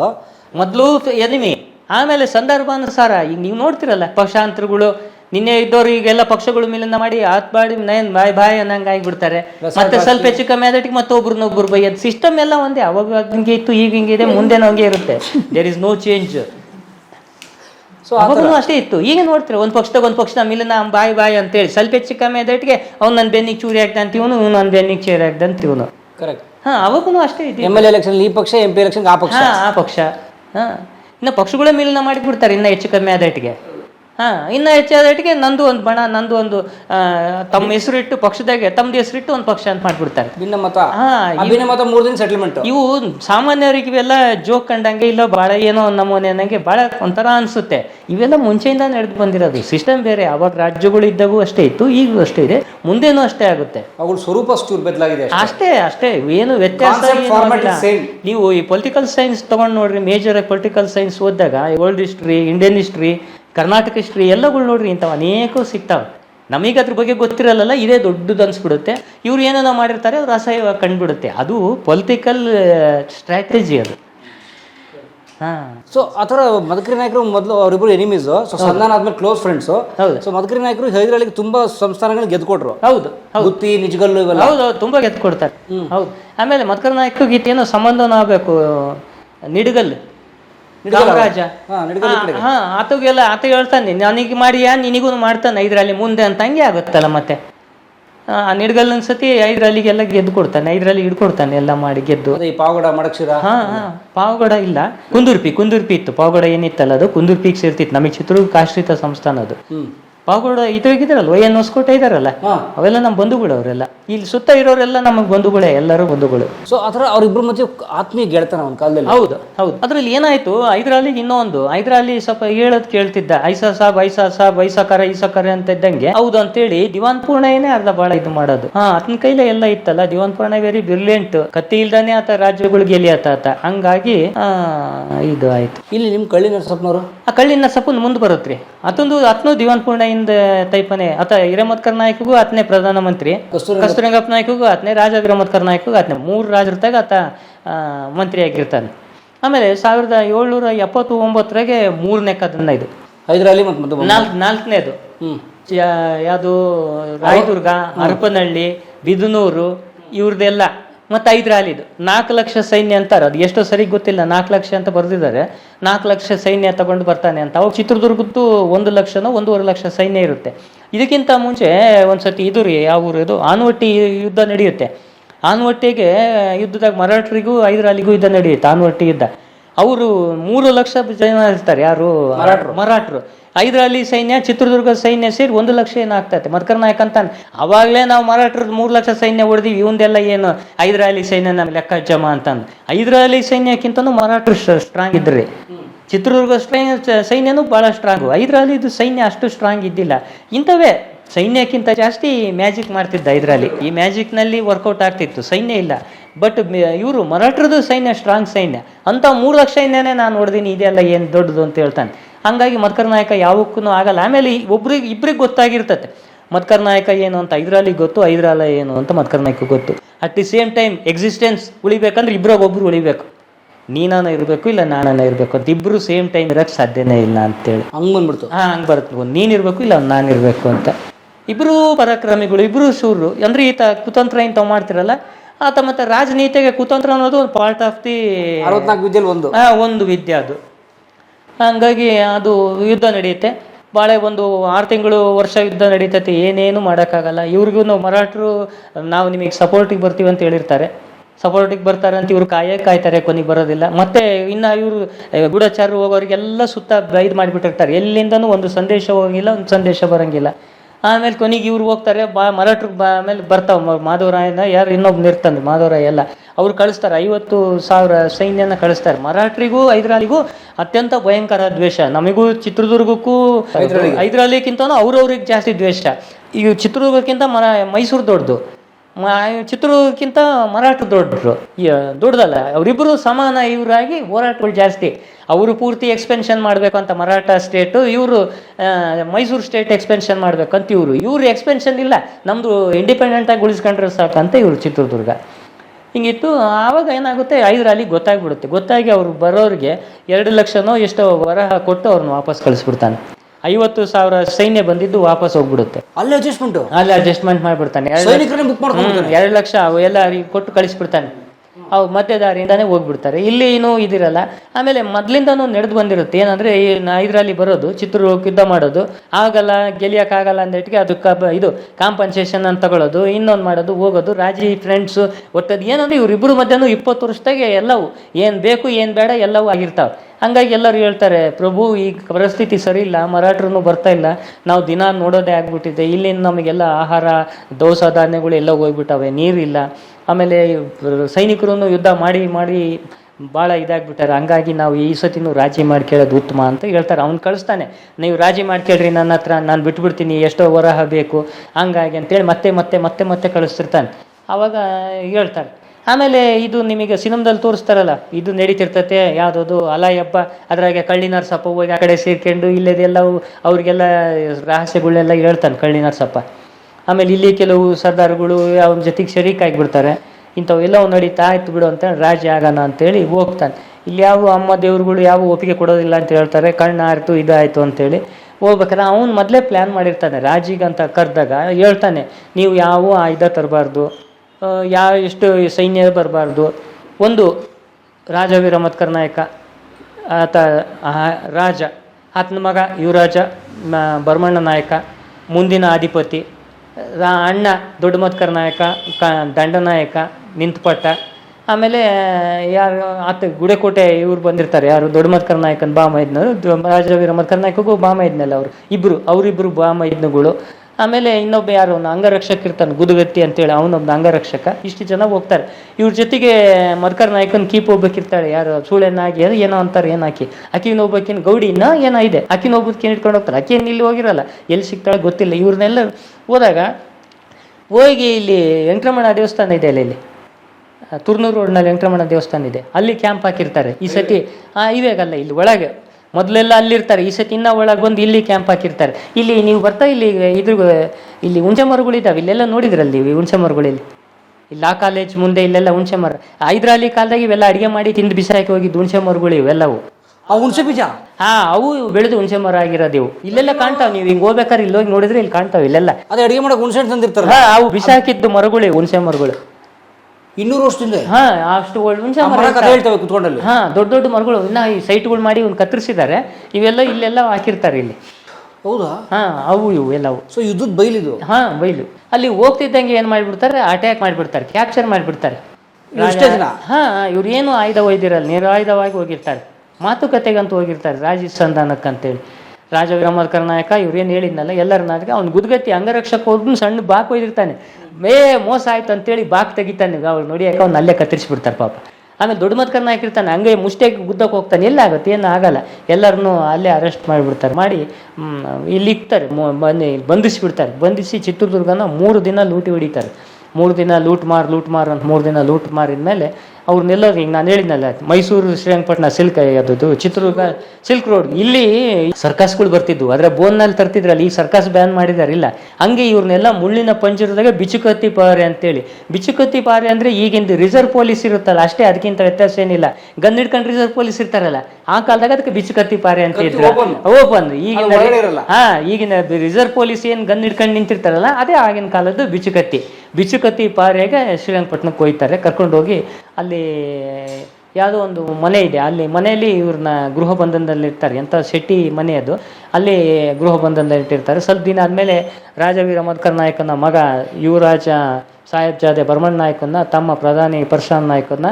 ಮೊದಲು ಎನಿಮಿ ಆಮೇಲೆ ಸಂದರ್ಭಾನುಸಾರ ಈಗ ನೀವು ನೋಡ್ತಿರಲ್ಲ ಪಕ್ಷಾಂತರಗಳು ನಿನ್ನೆ ಇದ್ದವ್ರು ಈಗೆಲ್ಲ ಪಕ್ಷಗಳು ಮಿಲನ ಮಾಡಿ ಆತ್ ಬಾಡಿ ನಯನ್ ಬಾಯ್ ಬಾಯ್ ಅನ್ನಂಗೆ ಆಗಿಬಿಡ್ತಾರೆ. ಮತ್ತೆ ಸ್ವಲ್ಪ ಹೆಚ್ಚು ಕಮ್ಮಿ ಆದಟಿಗೆ ಬೈ ಬೈಯೋದು ಸಿಸ್ಟಮ್ ಎಲ್ಲ ಒಂದೇ ಅವಾಗ ಹಿಂಗೆ ಇತ್ತು ಈಗ ಹಿಂಗಿದೆ ಮುಂದೆ ಹಂಗೆ ಇರುತ್ತೆ. There is no change so ಅವಾಗೂ ಅಷ್ಟೇ ಇತ್ತು. ಈಗ ನೋಡ್ತಾರೆ ಒಂದು ಪಕ್ಷದಾಗ ಒಂದು ಪಕ್ಷ ಮಿಲನ ಬಾಯ್ ಬಾಯ್ ಅಂತೇಳಿ ಸ್ವಲ್ಪ ಹೆಚ್ಚು ಕಮ್ಮಿ ಆದಟಿಗೆ ಅವ್ನು ನನ್ನ ಬೆನ್ನಿಗೆ ಚೂರಿ ಹಾಕ್ದಂತ ಇವನು ಇವ್ನು ನನ್ನ ಬೆನ್ನಿಗೆ ಚೇರಿ ಹಾಕ್ದಂತ ಇವನು. ಕರೆಕ್ಟ್ ಹಾ ಅವಾಗೂ ಅಷ್ಟೇ ಇತ್ತು ಎಂ ಎಲ್ ಎಲೆಕ್ಷನ್ ಈ ಪಕ್ಷ ಎಂ ಪಿ ಎಲೆಕ್ಷನ್ ಆ ಪಕ್ಷ. ಆ ಪಕ್ಷ. ಹಾ. ಇನ್ನು ಪಕ್ಷಗಳ ಮೇಲಿನ ಮಾಡಿಬಿಡ್ತಾರೆ ಇನ್ನೂ ಹೆಚ್ಚು ಕಮ್ಮಿ ಆದಟಿಗೆ ಹಾ ಇನ್ನ ಹೆಚ್ಚಾದಟಿಗೆ ನಂದು ಒಂದು ಬಣ ನಂದು ಒಂದು ತಮ್ಮ ಹೆಸರಿಟ್ಟು ಪಕ್ಷದಾಗೆ ತಮ್ಮದು ಹೆಸರಿಟ್ಟು ಒಂದು ಪಕ್ಷ ಅಂತ ಮಾಡಿಬಿಡ್ತಾರೆ. ಭಿನ್ನಮತ. ಹಾ ಮತ ಮೂರು ದಿನ ಸೆಟಲ್ಮೆಂಟ್ ಇವು ಸಾಮಾನ್ಯರಿಗೆ ಇವೆಲ್ಲ ಜೋಕ್ ಕಂಡಂಗೆ ಇಲ್ಲ ಭಾಳ ಏನೋ ಒಂದು ನಮೂನೆ ಅನ್ನಂಗೆ ಭಾಳ ಒಂಥರ ಅನಿಸುತ್ತೆ. ಇವೆಲ್ಲ ಮುಂಚೆಯಿಂದ ನಡೆದು ಬಂದಿರೋದು. ಸಿಸ್ಟಮ್ ಬೇರೆ ಅವಾಗ ರಾಜ್ಯಗಳು ಇದ್ದಾಗೂ ಅಷ್ಟೇ ಇತ್ತು ಈಗಲೂ ಅಷ್ಟೇ ಇದೆ. ಮುಂದೇನೂ ಅಷ್ಟೇ ಆಗುತ್ತೆ. ಅವುಗಳ ಸ್ವರೂಪ ಬದಲಾಗಿದೆ ಅಷ್ಟೇ. ಅಷ್ಟೇ ಏನು ವ್ಯತ್ಯಾಸ. ನೀವು ಈ ಪೊಲಿಟಿಕಲ್ ಸೈನ್ಸ್ ತಗೊಂಡು ನೋಡ್ರಿ ಮೇಜರ್ ಪೊಲಿಟಿಕಲ್ ಸೈನ್ಸ್ ಓದಿದಾಗ world history Indian history Karnataka history ಎಲ್ಲಗಳು ನೋಡ್ರಿ ಇಂಥವು ಅನೇಕ ಸಿಗ್ತಾವೆ. ನಮಗೆ ಅದ್ರ ಬಗ್ಗೆ ಗೊತ್ತಿರಲ್ಲ ಇದೇ ದೊಡ್ಡದು ಅನ್ಸ್ಬಿಡುತ್ತೆ. ಇವ್ರು ಏನೇನೋ ಮಾಡಿರ್ತಾರೆ ಅವ್ರು ಅಸಹ್ಯ ಕಂಡುಬಿಡುತ್ತೆ. ಅದು ಪೊಲಿಟಿಕಲ್ ಸ್ಟ್ರಾಟಜಿ ಅದು. ಹಾಂ. ಸೊ ಆ ಥರ ಮದಕರಿ ನಾಯಕರು ಮೊದಲು ಅವರಿಬ್ಬರು ಎನಿಮೀಸ್ ಸೊ ಸಂಧಾನ ಆದ್ಮೇಲೆ ಕ್ಲೋಸ್ ಫ್ರೆಂಡ್ಸ್ ಹೌದು. ಸೊ ಮದಕರಿ ನಾಯಕರು ಹೈದರಾಲಿಗೆ ತುಂಬಾ ಸಂಸ್ಥಾನಗಳು ಗೆದ್ಕೊಟ್ರು. ಹೌದು ಹೌದು. ಗುತ್ತಿ ನಿಜಗಲ್ಲು ಇವೆಲ್ಲ. ಹೌದು ಹೌದು ತುಂಬ ಗೆದ್ದು ಕೊಡ್ತಾರೆ ಹೌದು. ಆಮೇಲೆ ಮಧುಕರ ನಾಯಕ ಗೀತೆ ಏನೋ ಸಂಬಂಧನ ಆಗಬೇಕು. ನಿಡಗಲ್ ನಿಡಗಲ್ ಕಾಮರಾಜ ಹಾ, ಆತಗೆಲ್ಲ ಆತ ಹೇಳ್ತಾನೆ ನನಗೆ ಮಾಡಿಯಾ ನಿನಗೂ ಮಾಡ್ತಾನೆ ಐದರಲ್ಲಿ ಮುಂದೆ ಅಂತ ಹಂಗೆ ಆಗುತ್ತಲ್ಲ ಮತ್ತೆ. ಆ ನಿಡ್ಗಲ್ ಅನ್ಸತಿ ಐದರಲ್ಲಿಗೆಲ್ಲ ಗೆದ್ದು ಕೊಡ್ತಾನೆ ಐದರಲ್ಲಿ ಹಿಡ್ಕೊಡ್ತಾನೆ ಎಲ್ಲ ಮಾಡಿ ಗೆದ್ದು. ಈ ಪಾವಗಡ ಮಡಕ್ಷಿರ? ಹಾ ಹಾ ಪಾವಗಡ ಇಲ್ಲ. ಕುಂದುರ್ಪಿ ಕುಂದುರ್ಪಿ ಇತ್ತು ಪಾವಗಡ ಏನಿತ್ತಲ್ಲ ಅದು? ಕುಂದುರ್ಪಿಗೆ ಸೇರ್ತಿತ್ತು ನಮಗೆ ಚಿತ್ರದುರ್ಗ ಆಶ್ರಿತ ಸಂಸ್ಥಾನ ಅದು. ಪಾವಗಡ ವೈ ಎನ್ ಹೊಸಕೋಟೆ ಇದಾರಲ್ಲ ಅವೆಲ್ಲ ನಮ್ಮ ಬಂಧುಗಳು ಅವರೆಲ್ಲ. ಇಲ್ಲಿ ಸುತ್ತ ಇರೋರೆಲ್ಲ ನಮಗೆ ಬಂಧುಗಳೇ ಎಲ್ಲರೂ ಬಂಧುಗಳು. ಸೊ ಅದರ ಅವ್ರಿಬ್ರ ಮಧ್ಯೆ ಆತ್ಮೀಯ ಗೆಳತನ ಒಂದು ಕಾಲದಲ್ಲಿ. ಹೌದು ಹೌದು. ಅದ್ರಲ್ಲಿ ಏನಾಯ್ತು ಐದರಲ್ಲಿ ಇನ್ನೊಂದು ಐದರಲ್ಲಿ ಸ್ವಲ್ಪ ಹೇಳೋದು ಕೇಳ್ತಿದ್ದ ಐಸಾ ಸಾಬ್ ಐಸಾ ಸಾಬ್ ಐಸಾಕರ ಈಸಾಕರ ಅಂತ ಇದ್ದಂಗೆ ಹೌದು ಅಂತೇಳಿ ದಿವಾನ್ ಪೂರ್ಣಯ್ಯನೇ ಅರ್ಧ ಬಹಳ ಇದು ಮಾಡೋದು. ಹಾ ಅತ್ನ ಕೈಲೇ ಎಲ್ಲ ಇತ್ತಲ್ಲ ದಿವಾನ್ ಪೂರ್ಣ ವೆರಿ ಬ್ರಿಲಿಯಂಟ್ ಕತ್ತಿ ಇಲ್ದಾನೆ ಆತ ರಾಜ್ಯಗಳಿಗೆ ಎಲ್ಲಿ ಆತ ಹಂಗಾಗಿ ಆ, ಇದು ಆಯ್ತು. ಇಲ್ಲಿ ನಿಮ್ ಕಳ್ಳಿ ನರಸಪ್ಪನವರು? ಆ ಕಳ್ಳಿನ ಸಪನ್ ಮುಂದೆ ಬರುತ್ತೆ ಅತೊಂದು ಅತ್ನು ದಿವಾನ್ ಪೂರ್ಣಯಿಂದ ತೈಪನೆ ಆತ ಹಿರೇಮತ್ಕರ್ ನಾಯಕಗೂ ಆತನೇ ಪ್ರಧಾನ ಮಂತ್ರಿ ಕಸ್ತೂರಂಗಪ್ಪ ನಾಯ್ಕಗೂ ಆತನೇ ರಾಜ ವಿರಮತ್ಕರ್ ನಾಯ್ಕಗೂ ಆತನೇ ಮೂರು ರಾಜರತಾಗ ಆತ ಮಂತ್ರಿ ಆಗಿರ್ತಾನೆ ಆಮೇಲೆ ಸಾವಿರದ ಏಳ್ನೂರ ಎಪ್ಪತ್ತು ಒಂಬತ್ತರಾಗೆ ಮೂರನೇ ಕದನ ಇದು. ಹೈದರಾಲಿ ಮತ್ತು ನಾಲ್ಕು ನಾಲ್ಕನೇದು. ಯಾವುದು ರಾಯದುರ್ಗ ಹರಪನಹಳ್ಳಿ ಬಿದನೂರು ಇವ್ರದ್ದೆಲ್ಲ ಮತ್ತು ಐದರಾಲಿದು ನಾಲ್ಕು ಲಕ್ಷ ಸೈನ್ಯ ಅಂತಾರೆ. ಅದು ಎಷ್ಟೋ ಸರಿ ಗೊತ್ತಿಲ್ಲ. ನಾಲ್ಕು ಲಕ್ಷ ಅಂತ ಬರೆದಿದ್ದಾರೆ. ನಾಲ್ಕು ಲಕ್ಷ ಸೈನ್ಯ ತಗೊಂಡು ಬರ್ತಾನೆ ಅಂತ. ಅವಾಗ ಚಿತ್ರದುರ್ಗದ್ದು ಒಂದು ಲಕ್ಷನೋ ಒಂದೂವರೆ ಲಕ್ಷ ಸೈನ್ಯ ಇರುತ್ತೆ. ಇದಕ್ಕಿಂತ ಮುಂಚೆ ಒಂದ್ಸತಿ ಇದು ರೀ, ಯಾವ ಊರು ಇದು? ಆನ್ವಟ್ಟಿ ಯುದ್ಧ ನಡೆಯುತ್ತೆ. ಆನ್ವಟ್ಟಿಗೆ ಯುದ್ಧದಾಗ ಮರಾಠರಿಗೂ ಹೈದರಾಲಿಗೂ ಯುದ್ಧ ನಡೆಯುತ್ತೆ. ಆನ್ವಟ್ಟಿ ಯುದ್ಧ. ಅವರು ಮೂರು ಲಕ್ಷ ಜನ ಇರ್ತಾರೆ ಯಾರು? ಮರಾಠರು. ಐದರಲ್ಲಿ ಸೈನ್ಯ ಚಿತ್ರದುರ್ಗ ಸೈನ್ಯ ಸೇರಿ ಒಂದು ಲಕ್ಷ ಏನಾಗ್ತೈತೆ ಮರ್ಕರ್ ನಾಯಕ್ ಅಂತಾನೆ ಅವಾಗಲೇ ನಾವು ಮರಾಠರದ್ದು ಮೂರು ಲಕ್ಷ ಸೈನ್ಯ ಹೊಡೆದಿವಿ ಇವಂದೆಲ್ಲ ಏನು? ಐದರಲ್ಲಿ ಸೈನ್ಯ ನಮ್ಮ ಲೆಕ್ಕ ಜಮ ಅಂತಂದು ಐದರಲ್ಲಿ ಸೈನ್ಯಕ್ಕಿಂತನೂ ಮರಾಠರು ಸ್ಟ್ರಾಂಗ್ ಇದ್ರಿ. ಚಿತ್ರದುರ್ಗ ಸೈನ್ಯ ಸೈನ್ಯನೂ ಭಾಳ ಸ್ಟ್ರಾಂಗು ಹೈದರಾಲಿದು ಸೈನ್ಯ ಅಷ್ಟು ಸ್ಟ್ರಾಂಗ್ ಇದ್ದಿಲ್ಲ. ಇಂಥವೇ ಸೈನ್ಯಕ್ಕಿಂತ ಜಾಸ್ತಿ ಮ್ಯಾಜಿಕ್ ಮಾಡ್ತಿದ್ದ ಇದರಲ್ಲಿ. ಈ ಮ್ಯಾಜಿಕ್ನಲ್ಲಿ ವರ್ಕೌಟ್ ಆಗ್ತಿತ್ತು ಸೈನ್ಯ ಇಲ್ಲ. ಬಟ್ ಇವರು ಮರಾಠರದು ಸೈನ್ಯ ಸ್ಟ್ರಾಂಗ್ ಸೈನ್ಯ. ಅಂತ ಮೂರು ಲಕ್ಷ ಸೈನ್ಯನೇ ನಾನು ನೋಡಿದೀನಿ ಇದೆಲ್ಲ ಏನು ದೊಡ್ಡದು ಅಂತ ಹೇಳ್ತಾನೆ. ಹಂಗಾಗಿ ಮತ್ಕರ್ ನಾಯಕ ಯಾವಕ್ಕೂ ಆಗಲ್ಲ. ಆಮೇಲೆ ಒಬ್ರಿಗೆ ಇಬ್ರಿಗೆ ಗೊತ್ತಾಗಿರ್ತತೆ. ಮತ್ಕರ್ ನಾಯಕ ಏನು ಅಂತ ಐದರಲ್ಲಿ ಗೊತ್ತು ಐದರಲ್ಲ ಏನು ಅಂತ ಮತ್ಕರ್ ನಾಯಕ ಗೊತ್ತು. At the same time existence ಉಳಿಬೇಕಂದ್ರೆ ಇಬ್ರಾಗ ಒಬ್ರು ಉಳಿಬೇಕು. ನೀನಾನ ಇರಬೇಕು ಇಲ್ಲ ನಾನಾನ ಇರಬೇಕು ಅಂತ. ಇಬ್ಬರು ಸೇಮ್ ಟೈಮ್ ಇರೋಕ್ಕೆ ಸಾಧ್ಯನೇ ಇಲ್ಲ ಅಂತೇಳಿ. ಹಂಗೆ ಬಂದ್ಬಿಡ್ತು. ಹಾಂ ಹಂಗೆ ಬರುತ್ತೆ. ನೀನು ಇರಬೇಕು ಇಲ್ಲ ನಾನು ಇರಬೇಕು ಅಂತ. ಇಬ್ಬರು ಪರಾಕ್ರಮಿಗಳು ಇಬ್ಬರು ಶೂರರು. ಅಂದರೆ ಈತ ಕುತಂತ್ರ ಏನು ತಾವು ಮಾಡ್ತಿರಲ್ಲ? ಆತ ಮತ್ತು ರಾಜನೀತಿಗೆ ಕುತಂತ್ರ ಅನ್ನೋದು ಒಂದು ಪಾರ್ಟ್ ಆಫ್ ದಿ ಒಂದು. ಒಂದು ವಿದ್ಯೆ ಅದು. ಹಂಗಾಗಿ ಅದು ಯುದ್ಧ ನಡೆಯುತ್ತೆ. ಬಾಳೆ ಒಂದು ಆರು ತಿಂಗಳು ವರ್ಷ ಯುದ್ಧ ನಡೀತೈತೆ ಏನೇನು ಮಾಡೋಕ್ಕಾಗಲ್ಲ. ಇವ್ರಿಗೂ ನಾವು ಮರಾಠರು ನಾವು ನಿಮಗೆ ಸಪೋರ್ಟಿಗೆ ಬರ್ತೀವಿ ಅಂತ ಹೇಳಿರ್ತಾರೆ. ಸಪೋರ್ಟಿಗೆ ಬರ್ತಾರೆ ಅಂತ ಇವ್ರು ಕಾಯೇ ಕಾಯ್ತಾರೆ ಕೊನೆಗೆ ಬರೋದಿಲ್ಲ. ಮತ್ತೆ ಇನ್ನು ಇವರು ಗೂಢಚಾರರು ಹೋಗೋರಿಗೆಲ್ಲ ಸುತ್ತ ಇದು ಮಾಡಿಬಿಟ್ಟಿರ್ತಾರೆ. ಎಲ್ಲಿಂದನೂ ಒಂದು ಸಂದೇಶ ಹೋಗಿಲ್ಲ ಒಂದು ಸಂದೇಶ ಬರೋಂಗಿಲ್ಲ. ಆಮೇಲೆ ಕೊನೆಗೆ ಇವ್ರು ಹೋಗ್ತಾರೆ ಬಾ ಮರಾಠರು ಬಾ ಆಮೇಲೆ ಬರ್ತಾವ ಮಾಧವರಾಯನ ಯಾರು ಇನ್ನೊಬ್ಬ ಇರ್ತಾನೆ ಮಾಧವರಾಯ ಎಲ್ಲ. ಅವ್ರು ಕಳಿಸ್ತಾರೆ ಐವತ್ತು ಸಾವಿರ ಸೈನ್ಯನ ಕಳಿಸ್ತಾರೆ. ಮರಾಠರಿಗೂ ಹೈದರಾಲಿಗೂ ಅತ್ಯಂತ ಭಯಂಕರ ದ್ವೇಷ. ನಮಗೂ ಚಿತ್ರದುರ್ಗಕ್ಕೂ ಹೈದರಾಲಿಕ್ಕಿಂತನೂ ಅವ್ರವ್ರಿಗೆ ಜಾಸ್ತಿ ದ್ವೇಷ. ಈಗ ಚಿತ್ರದುರ್ಗಕ್ಕಿಂತ ಮರ ಮೈಸೂರು ದೊಡ್ಡದು. ಚಿತ್ರದುರ್ಗಕ್ಕಿಂತ ಮರಾಠ ದೊಡ್ಡರು. ದೊಡ್ಡದಲ್ಲ ಅವರಿಬ್ಬರು ಸಮಾನ ಇವರಾಗಿ ಹೋರಾಟಗಳು ಜಾಸ್ತಿ. ಅವರು ಪೂರ್ತಿ ಎಕ್ಸ್ಪೆನ್ಷನ್ ಮಾಡಬೇಕು ಅಂತ ಮರಾಠ ಸ್ಟೇಟು ಇವರು ಮೈಸೂರು ಸ್ಟೇಟ್ ಎಕ್ಸ್ಪೆನ್ಷನ್ ಮಾಡ್ಬೇಕಂತ ಇವರು. ಇವರು ಎಕ್ಸ್ಪೆನ್ಷನ್ ಇಲ್ಲ ನಮ್ಮದು ಇಂಡಿಪೆಂಡೆಂಟಾಗಿ ಉಳಿಸ್ಕೊಂಡ್ರೆ ಸಾಕಂತ ಇವರು ಚಿತ್ರದುರ್ಗ. ಹಿಂಗಿತ್ತು, ಆವಾಗ ಏನಾಗುತ್ತೆ ಹೈದರಾಲಿ ಗೊತ್ತಾಗ್ಬಿಡುತ್ತೆ. ಗೊತ್ತಾಗಿ ಅವ್ರು ಬರೋರಿಗೆ ಎರಡು ಲಕ್ಷನೋ ಎಷ್ಟೋ ವರಹ ಕೊಟ್ಟು ಅವ್ರನ್ನ ವಾಪಸ್ ಕಳಿಸ್ಬಿಡ್ತಾನೆ. ಐವತ್ತು ಸಾವಿರ ಸೈನ್ಯ ಬಂದಿದ್ದು ವಾಪಸ್ ಹೋಗ್ಬಿಡುತ್ತೆ. ಅಲ್ಲೇ ಅಡ್ಜಸ್ಟ್ಮೆಂಟ್ ಅಲ್ಲಿ ಅಡ್ಜಸ್ಟ್ಮೆಂಟ್ ಮಾಡ್ಬಿಡ್ತಾನೆ. ಎರಡು ಸೈನಿಕರನ್ನೇ ಬುಕ್ ಮಾಡ್ಕೊಂಡು ಎರಡು ಲಕ್ಷ ಅವು ಎಲ್ಲ ಅವ್ರಿಗೆ ಕೊಟ್ಟು ಕಳಿಸ್ಬಿಡ್ತಾನೆ. ಅವು ಮಧ್ಯ ದಾರಿಯಿಂದಾನೇ ಹೋಗ್ಬಿಡ್ತಾರೆ. ಇಲ್ಲಿ ಏನು ಇದಿರಲ್ಲ. ಆಮೇಲೆ ಮೊದಲಿಂದನೂ ನಡೆದು ಬಂದಿರುತ್ತೆ. ಏನಂದ್ರೆ ಈ ಇದರಲ್ಲಿ ಬರೋದು ಚಿತ್ರದುರ್ಗ ಯುದ್ಧ ಮಾಡೋದು. ಆಗಲ್ಲ ಗೆಲಿಯೋಕ್ಕಾಗಲ್ಲ ಅಂದೇಟಿಗೆ ಅದು ಕ ಇದು ಕಾಂಪನ್ಸೇಷನ್ ಅಂತ ತಗೊಳ್ಳೋದು, ಇನ್ನೊಂದು ಮಾಡೋದು, ಹೋಗೋದು. ರಾಜಿ ಫ್ರೆಂಡ್ಸು ಒಟ್ಟದು ಏನಂದ್ರೆ ಇವರಿಬ್ಬರು ಮಧ್ಯನೂ ಇಪ್ಪತ್ತು ವರ್ಷದಾಗೆ ಎಲ್ಲವೂ. ಏನು ಬೇಕು, ಏನು ಬೇಡ, ಎಲ್ಲವೂ ಆಗಿರ್ತಾವೆ. ಹಂಗಾಗಿ ಎಲ್ಲರೂ ಹೇಳ್ತಾರೆ, ಪ್ರಭು, ಈ ಪರಿಸ್ಥಿತಿ ಸರಿ ಇಲ್ಲ ಮರಾಠರು ಬರ್ತಾ ಇಲ್ಲ. ನಾವು ದಿನ ನೋಡೋದೇ ಆಗ್ಬಿಟ್ಟಿದೆ. ಇಲ್ಲಿಂದ ನಮಗೆಲ್ಲ ಆಹಾರ ದೋಸ ಧಾನ್ಯಗಳು ಎಲ್ಲ ಹೋಗ್ಬಿಟ್ಟವೆ. ನೀರಿಲ್ಲ. ಆಮೇಲೆ ಸೈನಿಕರು ಯುದ್ಧ ಮಾಡಿ ಮಾಡಿ ಭಾಳ ಇದಾಗ್ಬಿಟ್ಟಾರೆ. ಹಂಗಾಗಿ ನಾವು ಈ ಸತಿನೂ ರಾಜಿ ಮಾಡ್ಕೊಳ್ಳೋದು ಉತ್ತಮ ಅಂತ ಹೇಳ್ತಾರೆ. ಅವ್ನು ಕಳಿಸ್ತಾನೆ. ನೀವು ರಾಜಿ ಮಾಡ್ಕೊಳ್ರಿ ನನ್ನ ಹತ್ರ, ನಾನು ಬಿಟ್ಬಿಡ್ತೀನಿ, ಎಷ್ಟೋ ವರಹ ಬೇಕು. ಹಂಗಾಗಿ ಅಂತೇಳಿ ಮತ್ತೆ ಮತ್ತೆ ಮತ್ತೆ ಮತ್ತೆ ಕಳಿಸ್ತಿರ್ತಾನೆ. ಆವಾಗ ಹೇಳ್ತಾರೆ. ಆಮೇಲೆ ಇದು ನಿಮಗೆ ಸಿನಿಮಾದಲ್ಲಿ ತೋರಿಸ್ತಾರಲ್ಲ, ಇದು ನಡೀತಿರ್ತತೆ, ಯಾವುದದು ಅಲ ಹಬ್ಬ ಅದ್ರಾಗೆ ಕಳ್ಳಿ ನರಸಪ್ಪ ಹೋಗಿ ಆ ಕಡೆ ಸೇರ್ಕೊಂಡು ಇಲ್ಲದೆಲ್ಲವೂ ಅವ್ರಿಗೆಲ್ಲ ರಹಸ್ಯಗಳೆಲ್ಲ ಹೇಳ್ತಾನೆ ಕಳ್ಳಿನಾರ್ ನರಸಪ್ಪ ಆಮೇಲೆ ಇಲ್ಲಿ ಕೆಲವು ಸರ್ದಾರ್ಗಳು ಅವನ ಜೊತೆಗೆ ಶರೀಕ್ ಆಗಿಬಿಡ್ತಾರೆ. ಇಂಥವೆಲ್ಲವೂ ನಡೀತಾ ಆಯ್ತು ಬಿಡು ಅಂತ ರಾಜ ಆಗೋಣ ಅಂತೇಳಿ ಹೋಗ್ತಾನೆ. ಇಲ್ಲಿ ಯಾವ ಅಮ್ಮ ದೇವ್ರುಗಳು ಯಾವ ಒಪ್ಪಿಗೆ ಕೊಡೋದಿಲ್ಲ ಅಂತ ಹೇಳ್ತಾರೆ, ಕಣ್ಣು ಆರಿತು ಇದಾಯಿತು ಅಂತೇಳಿ ಹೋಗ್ಬೇಕಾದ್ರೆ ಅವನು ಮೊದಲೇ ಪ್ಲ್ಯಾನ್ ಮಾಡಿರ್ತಾನೆ. ರಾಜಿಗಂತ ಕರೆದಾಗ ಹೇಳ್ತಾನೆ, ನೀವು ಯಾವ ಆಯುಧ ತರಬಾರ್ದು ಯಾವ ಎಷ್ಟು ಸೈನ್ಯ ಬರಬಾರ್ದು, ಒಂದು ರಾಜವೀರ ಮತ್ಕರ್ ನಾಯಕ, ಆತ ರಾಜ, ಆತನ ಮಗ ಯುವರಾಜ ಬರ್ಮಣ್ಣ ನಾಯಕ, ಮುಂದಿನ ಅಧಿಪತಿ ಅಣ್ಣ, ದೊಡ್ಡ ಮತ್ಕರ್ ನಾಯಕ, ಕ ದಂಡನಾಯಕ ನಿಂತ್ಪಟ್ಟ. ಆಮೇಲೆ ಯಾರು, ಆತ ಗುಡೆಕೋಟೆ ಇವ್ರು ಬಂದಿರ್ತಾರೆ. ಯಾರು? ದೊಡ್ಡ ಮತ್ಕರ್ ನಾಯಕನ ಬಾಮ ಇದ್ನವರು. ರಾಜವೀರ ಮತ್ಕರ್ ನಾಯಕಗೂ ಬಾಮ ಇದ್ನಲ್ಲ ಅವರು. ಇಬ್ಬರು ಅವರಿಬ್ಬರು ಬಾಮ ಇದ್ನುಗಳು. ಆಮೇಲೆ ಇನ್ನೊಬ್ಬ ಯಾರು? ಅಂಗರಕ್ಷಕ ಇರ್ತಾನೆ, ಗುದುಗತ್ತಿ ಅಂತೇಳಿ. ಅವನೊಬ್ಬ ಅಂಗರಕ್ಷಕ. ಇಷ್ಟು ಜನ ಹೋಗ್ತಾರೆ. ಇವ್ರ ಜೊತೆಗೆ ಮರ್ಕರ್ ನಾಯಕನ ಕೀಪ್ ಹೋಗ್ಬೇಕಿರ್ತಾಳೆ. ಯಾರು? ಸುಳೆನಾಗಿ ಅದು ಏನೋ ಅಂತಾರೆ ಏನಾಕಿ ಆಕಿನ ಗೌಡಿ ಗೌಡಿನ ಏನೋ ಇದೆ. ಆಕಿನ ಕೇಳಿ ಇಟ್ಕೊಂಡು ಹೋಗ್ತಾರೆ ಆಕಿನ ಇಲ್ಲಿ ಹೋಗಿರಲ್ಲ? ಎಲ್ಲಿ ಸಿಗ್ತಾಳೆ ಗೊತ್ತಿಲ್ಲ. ಇವ್ರನ್ನೆಲ್ಲ ಹೋದಾಗ ಹೋಗಿ ಇಲ್ಲಿ ವೆಂಕಟರಮಣ ದೇವಸ್ಥಾನ ಇದೆ ಅಲ್ಲಿ ಇಲ್ಲಿ ತುರ್ನೂರು ರೋಡ್ನಲ್ಲಿ ವೆಂಕಟರಮಣ ದೇವಸ್ಥಾನ ಇದೆ. ಅಲ್ಲಿ ಕ್ಯಾಂಪ್ ಹಾಕಿರ್ತಾರೆ. ಈ ಸತಿ ಇವಾಗಲ್ಲ, ಇಲ್ಲಿ ಒಳಗೆ. ಮೊದಲೆಲ್ಲ ಅಲ್ಲಿರ್ತಾರೆ. ಈ ಸತಿ ಇನ್ನ ಒಳಗೆ ಬಂದು ಇಲ್ಲಿ ಕ್ಯಾಂಪ್ ಹಾಕಿರ್ತಾರೆ. ಇಲ್ಲಿ ನೀವು ಬರ್ತಾ ಇಲ್ಲಿ ಇದ್ರ ಇಲ್ಲಿ ಹುಣಸೆ ಮರಗಳು ಇದಾವೆ ಇಲ್ಲೆಲ್ಲ ನೋಡಿದ್ರಲ್ಲಿ ಹುಣಸೆ ಮರಗಳು ಇಲ್ಲಿ ಆ ಕಾಲೇಜ್ ಮುಂದೆ ಇಲ್ಲೆಲ್ಲ ಹುಣಸೆ ಮರ ಹೈದ್ರಾಲಿ ಕಾಲದಾಗ ಇವೆಲ್ಲ ಅಡಿಗೆ ಮಾಡಿ ತಿಂದು ಬಿಸಾಕಿ ಹೋಗಿದ್ದು ಹುಣಸೆ ಮರಗಳು ಇವೆಲ್ಲವು ಆ ಹುಣಸೆ ಬೀಜ? ಹಾ ಅವು ಬೆಳೆದು ಹುಣಸೆ ಮರ ಆಗಿರೋದು ಇವು. ಇಲ್ಲೆಲ್ಲ ಕಾಣ್ತಾವ ನೀವು. ಹಿಂಗ್ ಹೋಗ್ಬೇಕಾದ್ರೆ ಇಲ್ಲಿ ಹೋಗಿ ನೋಡಿದ್ರೆ ಇಲ್ಲಿ ಕಾಣ್ತಾವ ಇಲ್ಲೆಲ್ಲ. ಅದೇ ಅಡಿಗೆ ಮಾಡಕ್ ಹುಣಸೆ ಹಣ್ಣು ತಂದಿರ್ತಾರೆ ಅವು ಬಿಸಾಕಿದ್ದು ಮರಗಳು ಹುಣಸೆ ಮರಗಳು ಇನ್ನೂರು ವರ್ಷದಿಂದ. ಹಾ ಅಷ್ಟು ಒಳ್ಳೆ ಕಥೆ. ಹೇಳ್ತವೆ ಕುತ್ಕೊಂಡಲ್ಲಿ. ಹಾ ದೊಡ್ಡ ದೊಡ್ಡ ಮರಗಳು ಇನ್ನ ಈ ಸೈಟ್ಗಳು ಮಾಡಿ ಒಂದು ಕತ್ತರಿಸಿದ್ದಾರೆ. ಇವೆಲ್ಲ ಇಲ್ಲೆಲ್ಲ ಹಾಕಿರ್ತಾರೆ ಇಲ್ಲಿ. ಹೌದಾ? ಹಾ ಅವು ಇವು ಎಲ್ಲವು ಸೊ ಯುದ್ಧದ ಬೈಲಿದು ಹಾ ಬೈಲು. ಅಲ್ಲಿ ಹೋಗ್ತಿದ್ದಂಗೆ ಏನ್ ಮಾಡ್ಬಿಡ್ತಾರೆ? ಅಟ್ಯಾಕ್ ಮಾಡ್ಬಿಡ್ತಾರೆ ಕ್ಯಾಪ್ಚರ್ ಮಾಡ್ಬಿಡ್ತಾರೆ. ಇಷ್ಟೇ ಹಾ ಇವ್ರು ಏನು ಆಯುಧ ಒಯ್ದಿರಲ್ಲ ನಿರಾಯುಧವಾಗಿ ಹೋಗಿರ್ತಾರೆ. ಮಾತುಕತೆಗಂತ ಹೋಗಿರ್ತಾರೆ ರಾಜಸ್ಥಾನಕ್ಕಂತೇಳಿ ರಾಜ ಕರ್ನಾಯಕ ನಾಯಕ ಇವ್ರೇನು ಹೇಳಿದ್ನಲ್ಲ ಎಲ್ಲರ ನಾಯಕ ಅವ್ನು ಗುದ್ಗತ್ತಿ ಅಂಗರಕ್ಷಕ ಹೋದ್ನು ಸಣ್ಣ ಬಾಕ್ ಒಯ್ದಿರ್ತಾನೆ. ಮೇ ಮೋಸ ಆಯ್ತು ಅಂತೇಳಿ ಬಾಕ್ ತೆಗಿತಾನೆ ಅವ್ರು ನೋಡಿ ಯಾಕೆ ಅವ್ನು ಅಲ್ಲೇ ಕತ್ತರಿಸ್ಬಿಡ್ತಾರೆ ಪಾಪ. ಆಮೇಲೆ ದೊಡ್ಡ ಮತ್ಕರ್ನ ಹಾಕಿರ್ತಾನೆ ಹಂಗೆ ಮುಷ್ಟೇಕ್ ಗುದ್ದಕ್ಕೆ ಹೋಗ್ತಾನೆ, ಎಲ್ಲ ಆಗುತ್ತೆ? ಏನು ಆಗಲ್ಲ. ಎಲ್ಲರನ್ನೂ ಅಲ್ಲೇ ಅರೆಸ್ಟ್ ಮಾಡಿಬಿಡ್ತಾರೆ. ಮಾಡಿ ಇಲ್ಲಿ ಇಕ್ತಾರೆ ಬನ್ನಿ ಬಂಧಿಸಿಬಿಡ್ತಾರೆ. ಬಂಧಿಸಿ ಚಿತ್ರದುರ್ಗನ ಮೂರು ದಿನ ಲೂಟಿ ಹೊಡಿತಾರೆ. ಮೂರು ದಿನ ಲೂಟ್ ಮಾರು ಲೂಟ್ ಮಾರು ಅಂತ ಮೂರು ದಿನ ಲೂಟ್ ಮಾರಿದ ಮೇಲೆ ಅವ್ರನ್ನೆಲ್ಲ ನಾನು ಹೇಳಿದ್ನಲ್ಲ, ಮೈಸೂರು ಶ್ರೀರಂಗಪಟ್ಟಣ ಸಿಲ್ಕ್ ಅದು ಚಿತ್ರದುರ್ಗ, ಸಿಲ್ಕ್ ರೋಡ್, ಇಲ್ಲಿ ಸರ್ಕಸ್ಗಳು ಬರ್ತಿದ್ವು. ಆದರೆ ಬೋನ್ನಲ್ಲಿ ತರ್ತಿದ್ರಲ್ಲ ಈ ಸರ್ಕಸ್ ಬ್ಯಾನ್ ಮಾಡಿದಾರಿಲ್ಲ ಹಂಗೆ ಇವ್ರನ್ನೆಲ್ಲ ಮುಳ್ಳಿನ ಪಂಜರದಾಗ ಬಿಚುಕತ್ತಿ ಪಾರೆ ಅಂತೇಳಿ. ಬಿಚುಕತ್ತಿ ಪಾರೆ ಅಂದರೆ ಈಗಿಂದ ರಿಸರ್ವ್ ಪೊಲೀಸ್ ಇರುತ್ತಲ್ಲ, ಅಷ್ಟೇ, ಅದಕ್ಕಿಂತ ವ್ಯತ್ಯಾಸ ಏನಿಲ್ಲ. ಗನ್ ಹಿಡ್ಕೊಂಡು ರಿಸರ್ವ್ ಪೊಲೀಸ್ ಇರ್ತಾರಲ್ಲ ಆ ಕಾಲದಾಗ ಅದಕ್ಕೆ ಬಿಚುಕತ್ತಿ ಪಾರೆ ಅಂತ ಇದ್ರು. ಓಪನ್ ಈಗಿನ. ಹಾ ಈಗಿನ ರಿಸರ್ವ್ ಪೊಲೀಸ್ ಏನ್ ಗನ್ ಹಿಡ್ಕೊಂಡು ನಿಂತಿರ್ತಾರಲ್ಲ ಅದೇ ಆಗಿನ ಕಾಲದ್ದು ಬಿಚ್ಚುಕತ್ತಿ ಬಿಚ್ಚುಕತ್ತಿ ಪಾರೆಗೆ ಶ್ರೀರಂಗಪಟ್ಟಣಕ್ಕೆ ಹೋಯ್ತಾರೆ ಕರ್ಕೊಂಡು ಹೋಗಿ ಅಲ್ಲಿ ಯಾವುದೋ ಒಂದು ಮನೆ ಇದೆ. ಅಲ್ಲಿ ಮನೆಯಲ್ಲಿ ಇವ್ರನ್ನ ಗೃಹ ಬಂಧನದಲ್ಲಿ ಇರ್ತಾರೆ. ಎಂಥ ಶೆಟ್ಟಿ ಮನೆ ಅದು. ಅಲ್ಲಿ ಗೃಹ ಬಂಧನದಲ್ಲಿ ಇಟ್ಟಿರ್ತಾರೆ. ಸ್ವಲ್ಪ ದಿನ ಆದಮೇಲೆ ರಾಜವೀರ ಮದ್ಕರ್ ನಾಯಕನ ಮಗ ಯುವರಾಜ ಸಾಹೇಬ್ ಜಾದೆ ಬರ್ಮಣ್ ನಾಯಕನ್ನ ತಮ್ಮ ಪ್ರಧಾನಿ ಪರಶುರಾಮ್ ನಾಯಕನ್ನ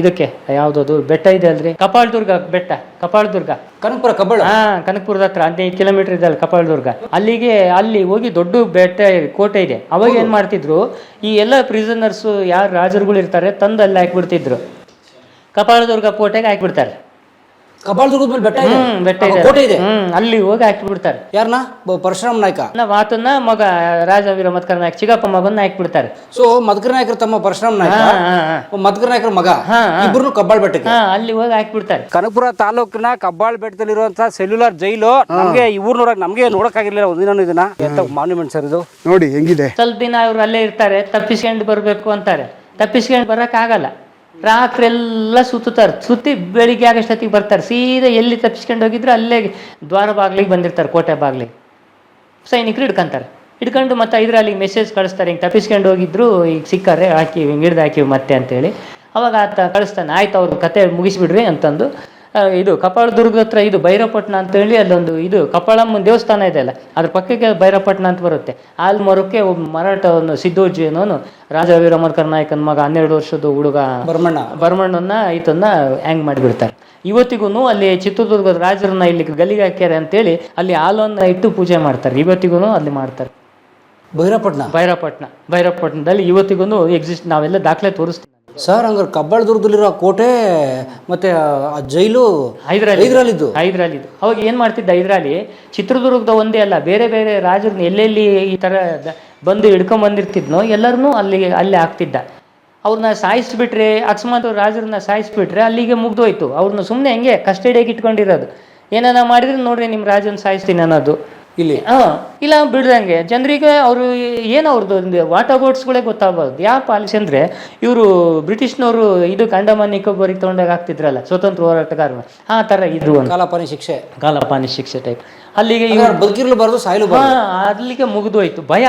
ಇದಕ್ಕೆ ಯಾವುದದು ಬೆಟ್ಟ ಇದೆ ಅಲ್ರಿ. ಕಪಾಳದುರ್ಗ ಬೆಟ್ಟ. ಕಪಾಳದುರ್ಗ. ಕನಕಪುರ ಕಬ್ಬಳ? ಹಾ ಕನಕಪುರದ ಹತ್ರ. ಹದಿನೈದು ಕಿಲೋಮೀಟರ್ ಇದೆ ಅಲ್ಲಿ ಕಪಾಳದುರ್ಗ. ಅಲ್ಲಿಗೆ ಅಲ್ಲಿ ಹೋಗಿ ದೊಡ್ಡ ಬೆಟ್ಟ ಕೋಟೆ ಇದೆ. ಅವಾಗ ಏನ್ ಮಾಡ್ತಿದ್ರು ಈ ಎಲ್ಲ ಪ್ರಿಸನರ್ಸ್ ಯಾರು ರಾಜರುಗಳು ಇರ್ತಾರೆ ತಂದು ಅಲ್ಲಿ ಹಾಕ್ಬಿಡ್ತಿದ್ರು. ಕಪಾಳದುರ್ಗ ಕೋಟೆಗೆ ಹಾಕಿಬಿಡ್ತಾರೆ. ಕಪಾಳದುರ್ಗದ ಮೇಲೆ ಬೆಟ್ಟ ಇದೆ? ಹ್ಮ್ ಬೆಟ್ಟ ಇದೆ. ಕೋಟೆ ಇದೆ? ಹ್ಮ್ ಅಲ್ಲಿ ಹೋಗಿ ಹಾಕಿಬಿಡ್ತಾರೆ. ಯಾರನ್ನ ಪರಶುರಾಮ್ ನಾಯ್ಕ. ನಾವು ಆತನ್ನ ಮಗ ರಾಜವೀರ ಮತ್ಕರ್ ನಾಯಕ್ ಚಿಕ್ಕಪ್ಪ ಮಗನ್ನ ಹಾಕ್ಬಿಡ್ತಾರೆ. ಸೊ ಮಧುಕರ ನಾಯಕರು ತಮ್ಮ ಪರಶುರಾಮ್ ನಾಯ್ಕ ಹಾ ಹಾ. ಹಾ ಮಧುಕರ ನಾಯಕರ ಮಗ. ಇಬ್ಬರು ಹಾ. ಕಬ್ಬಾಳ್ ಬೆಟ್ಟಕ್ಕೆ. ಹಾ ಅಲ್ಲಿ ಹೋಗಿ ಹಾಕ್ಬಿಡ್ತಾರೆ. ಕನಕಪುರ ತಾಲೂಕಿನ ಕಬ್ಬಾಳ್ ಬೆಟ್ಟದಲ್ಲಿರುವಂತಹ ಸೆಲ್ಯುಲರ್ ಜೈಲು ನಮ್ಗೆ ಈ ನಮಗೆ ನೋಡಕ್ಕಾಗಿರ್ಲಿಲ್ಲ ಒಂದಿನ ಇದನ್ನ. ಎಂತ ಮಾನ್ಯುಮೆಂಟ್ ಸರ್ ಇದು? ನೋಡಿ ಹೆಂಗಿದೆ? ಸ್ವಲ್ಪ ದಿನ ಅವ್ರು ಅಲ್ಲೇ ಇರ್ತಾರೆ ತಪ್ಪಿಸ್ಕೊಂಡು ಬರಬೇಕು ಅಂತಾರೆ. ತಪ್ಪಿಸ್ಕೊಂಡು ಬರಕ್ ರಾತ್ರಿ ಎಲ್ಲ ಸುತ್ತುತ್ತಾರೆ. ಸುತ್ತಿ ಬೆಳಿಗ್ಗೆ ಆಗಷ್ಟೊತ್ತಿಗೆ ಬರ್ತಾರೆ. ಸೀದಾ ಎಲ್ಲಿ ತಪ್ಪಿಸ್ಕೊಂಡು ಹೋಗಿದ್ರು ಅಲ್ಲೇ ದ್ವಾರ ಬಾಗ್ಲಿಗೆ ಬಂದಿರ್ತಾರೆ, ಕೋಟೆ ಬಾಗ್ಲಿಗೆ. ಸೈನಿಕರು ಹಿಡ್ಕೊಂತಾರೆ. ಹಿಡ್ಕೊಂಡು ಮತ್ತೆ ಇದರಲ್ಲಿ ಮೆಸೇಜ್ ಕಳಿಸ್ತಾರೆ, ಹಿಂಗೆ ತಪ್ಪಿಸ್ಕೊಂಡು ಹೋಗಿದ್ರು, ಈಗ ಸಿಕ್ಕಾರೆ, ಹಾಕಿ, ಹಿಂಗೆ ಹಿಡ್ದು ಹಾಕಿವಿ ಮತ್ತೆ ಅಂತೇಳಿ. ಅವಾಗ ಆತ ಕಳಿಸ್ತಾನೆ, ಆಯ್ತು ಅವ್ರ ಕತೆ ಮುಗಿಸ್ಬಿಡ್ರಿ ಅಂತಂದು ಇದು ಕಪಾಳದುರ್ಗ ಹತ್ರ ಇದು ಭೈರಪಟ್ಟಣ ಅಂತ ಹೇಳಿ ಅಲ್ಲೊಂದು ಇದು ಕಪಾಳಮ್ಮನ ದೇವಸ್ಥಾನ ಇದೆ ಅಲ್ಲ ಅದ್ರ ಪಕ್ಕಕ್ಕೆ ಭೈರಪಟ್ಟಣ ಅಂತ ಬರುತ್ತೆ. ಆಲ್ ಮರಕ್ಕೆ ಒಬ್ಬ ಮರಾಠವನ್ನು ಸಿದ್ದೋಜಿ ಅನ್ನೋನು ರಾಜ ವೀರಮರ್ಕರ್ ನಾಯಕನ ಮಗ ಹನ್ನೆರಡು ವರ್ಷದ ಹುಡುಗ ಬರ್ಮಣ್ಣ. ಬರ್ಮಣ್ಣನ ಈತನ್ನ ಹ್ಯಾಂಗ್ ಮಾಡಿಬಿಡ್ತಾರೆ. ಇವತ್ತಿಗೂ ಅಲ್ಲಿ ಚಿತ್ರದುರ್ಗದ ರಾಜರನ್ನ ಇಲ್ಲಿ ಗಲ್ಲಿಗೆ ಹಾಕ್ಯಾರೆ ಅಂತೇಳಿ ಅಲ್ಲಿ ಹಾಲನ್ನ ಇಟ್ಟು ಪೂಜೆ ಮಾಡ್ತಾರೆ. ಇವತ್ತಿಗೂ ಅಲ್ಲಿ ಮಾಡ್ತಾರೆ. ಭೈರಪಟ್ಟಣ ಭೈರಪಟ್ಟಣ ಭೈರಪಟ್ಟಣದಲ್ಲಿ ಇವತ್ತಿಗೂ ಎಕ್ಸಿಸ್ಟ್ ನಾವೆಲ್ಲ ದಾಖಲೆ ತೋರಿಸ್ತೀವಿ. ಸರ್ ಹಂಗಾರೆ ಕಬ್ಬಾಳದುರ್ಗದಲ್ಲಿರೋ ಕೋಟೆ ಮತ್ತೆ ಆ ಜೈಲು ಹೈದ್ರಾಲಿ ಹೈದ್ರಾಲಿದ್ದು ಹೈದ್ರಾಲಿ ಅವಾಗ ಏನ್ ಮಾಡ್ತಿದ್ದ ಹೈದ್ರಾಲಿ? ಚಿತ್ರದುರ್ಗದ ಒಂದೇ ಅಲ್ಲ ಬೇರೆ ಬೇರೆ ರಾಜರನ್ನ ಎಲ್ಲೆಲ್ಲಿ ಈ ತರ ಬಂದು ಹಿಡ್ಕೊಂಬಂದಿರ್ತಿದ್ನೋ ಎಲ್ಲರನ್ನೂ ಅಲ್ಲಿ ಅಲ್ಲಿ ಹಾಕ್ತಿದ್ದ. ಅವ್ರನ್ನ ಸಾಯಿಸ್ಬಿಟ್ರೆ ಅಕಸ್ಮಾತ್ ಅವ್ರು ರಾಜರನ್ನ ಸಾಯಿಸ್ಬಿಟ್ರೆ ಅಲ್ಲಿಗೆ ಮುಗ್ದೋಯ್ತು. ಅವ್ರನ್ನ ಸುಮ್ಮನೆ ಹೆಂಗೆ ಕಸ್ಟಡಿಯಾಗಿ ಇಟ್ಕೊಂಡಿರೋದು. ಏನಾನ ಮಾಡಿದ್ರೆ ನೋಡ್ರಿ ನಿಮ್ಮ ರಾಜನ ಸಾಯಿಸ್ತೀನಿ ಅನ್ನೋದು. ಇಲ್ಲಿ? ಹಾ ಇಲ್ಲ ಬಿಡ್ದಂಗೆ. ಜನರಿಗೆ ಅವರು ಏನು ಅವ್ರದ್ದು ಒಂದು ವಾಟರ್ ಬೋಟ್ಸ್ಗಳೇ ಗೊತ್ತಾಗ್ಬಾರ್ದು. ಯಾವ ಪಾಲಿಸಿ ಅಂದ್ರೆ ಇವರು ಬ್ರಿಟಿಷ್ನವರು ಇದು ಅಂಡಮಾನ್ ನಿಕೋಬಾರಿಗೆ ತಗೊಂಡಾಗ ಆಗ್ತಿದ್ರಲ್ಲ ಸ್ವತಂತ್ರ ಹೋರಾಟಗಾರರು. ಆ ಥರ ಇದ್ರು ಕಾಲಪಾನಿ ಶಿಕ್ಷೆ. ಕಾಲಪಾನಿ ಶಿಕ್ಷೆ ಟೈಪ್ ಅಲ್ಲಿಗೆ ಇವರು ಬದುಕಿರ್ಲು ಬದುಕಿರ್ಲಬಾರ್ದು ಸಾಯಲು ಅಲ್ಲಿಗೆ ಮುಗಿದೋಯ್ತು ಭಯ.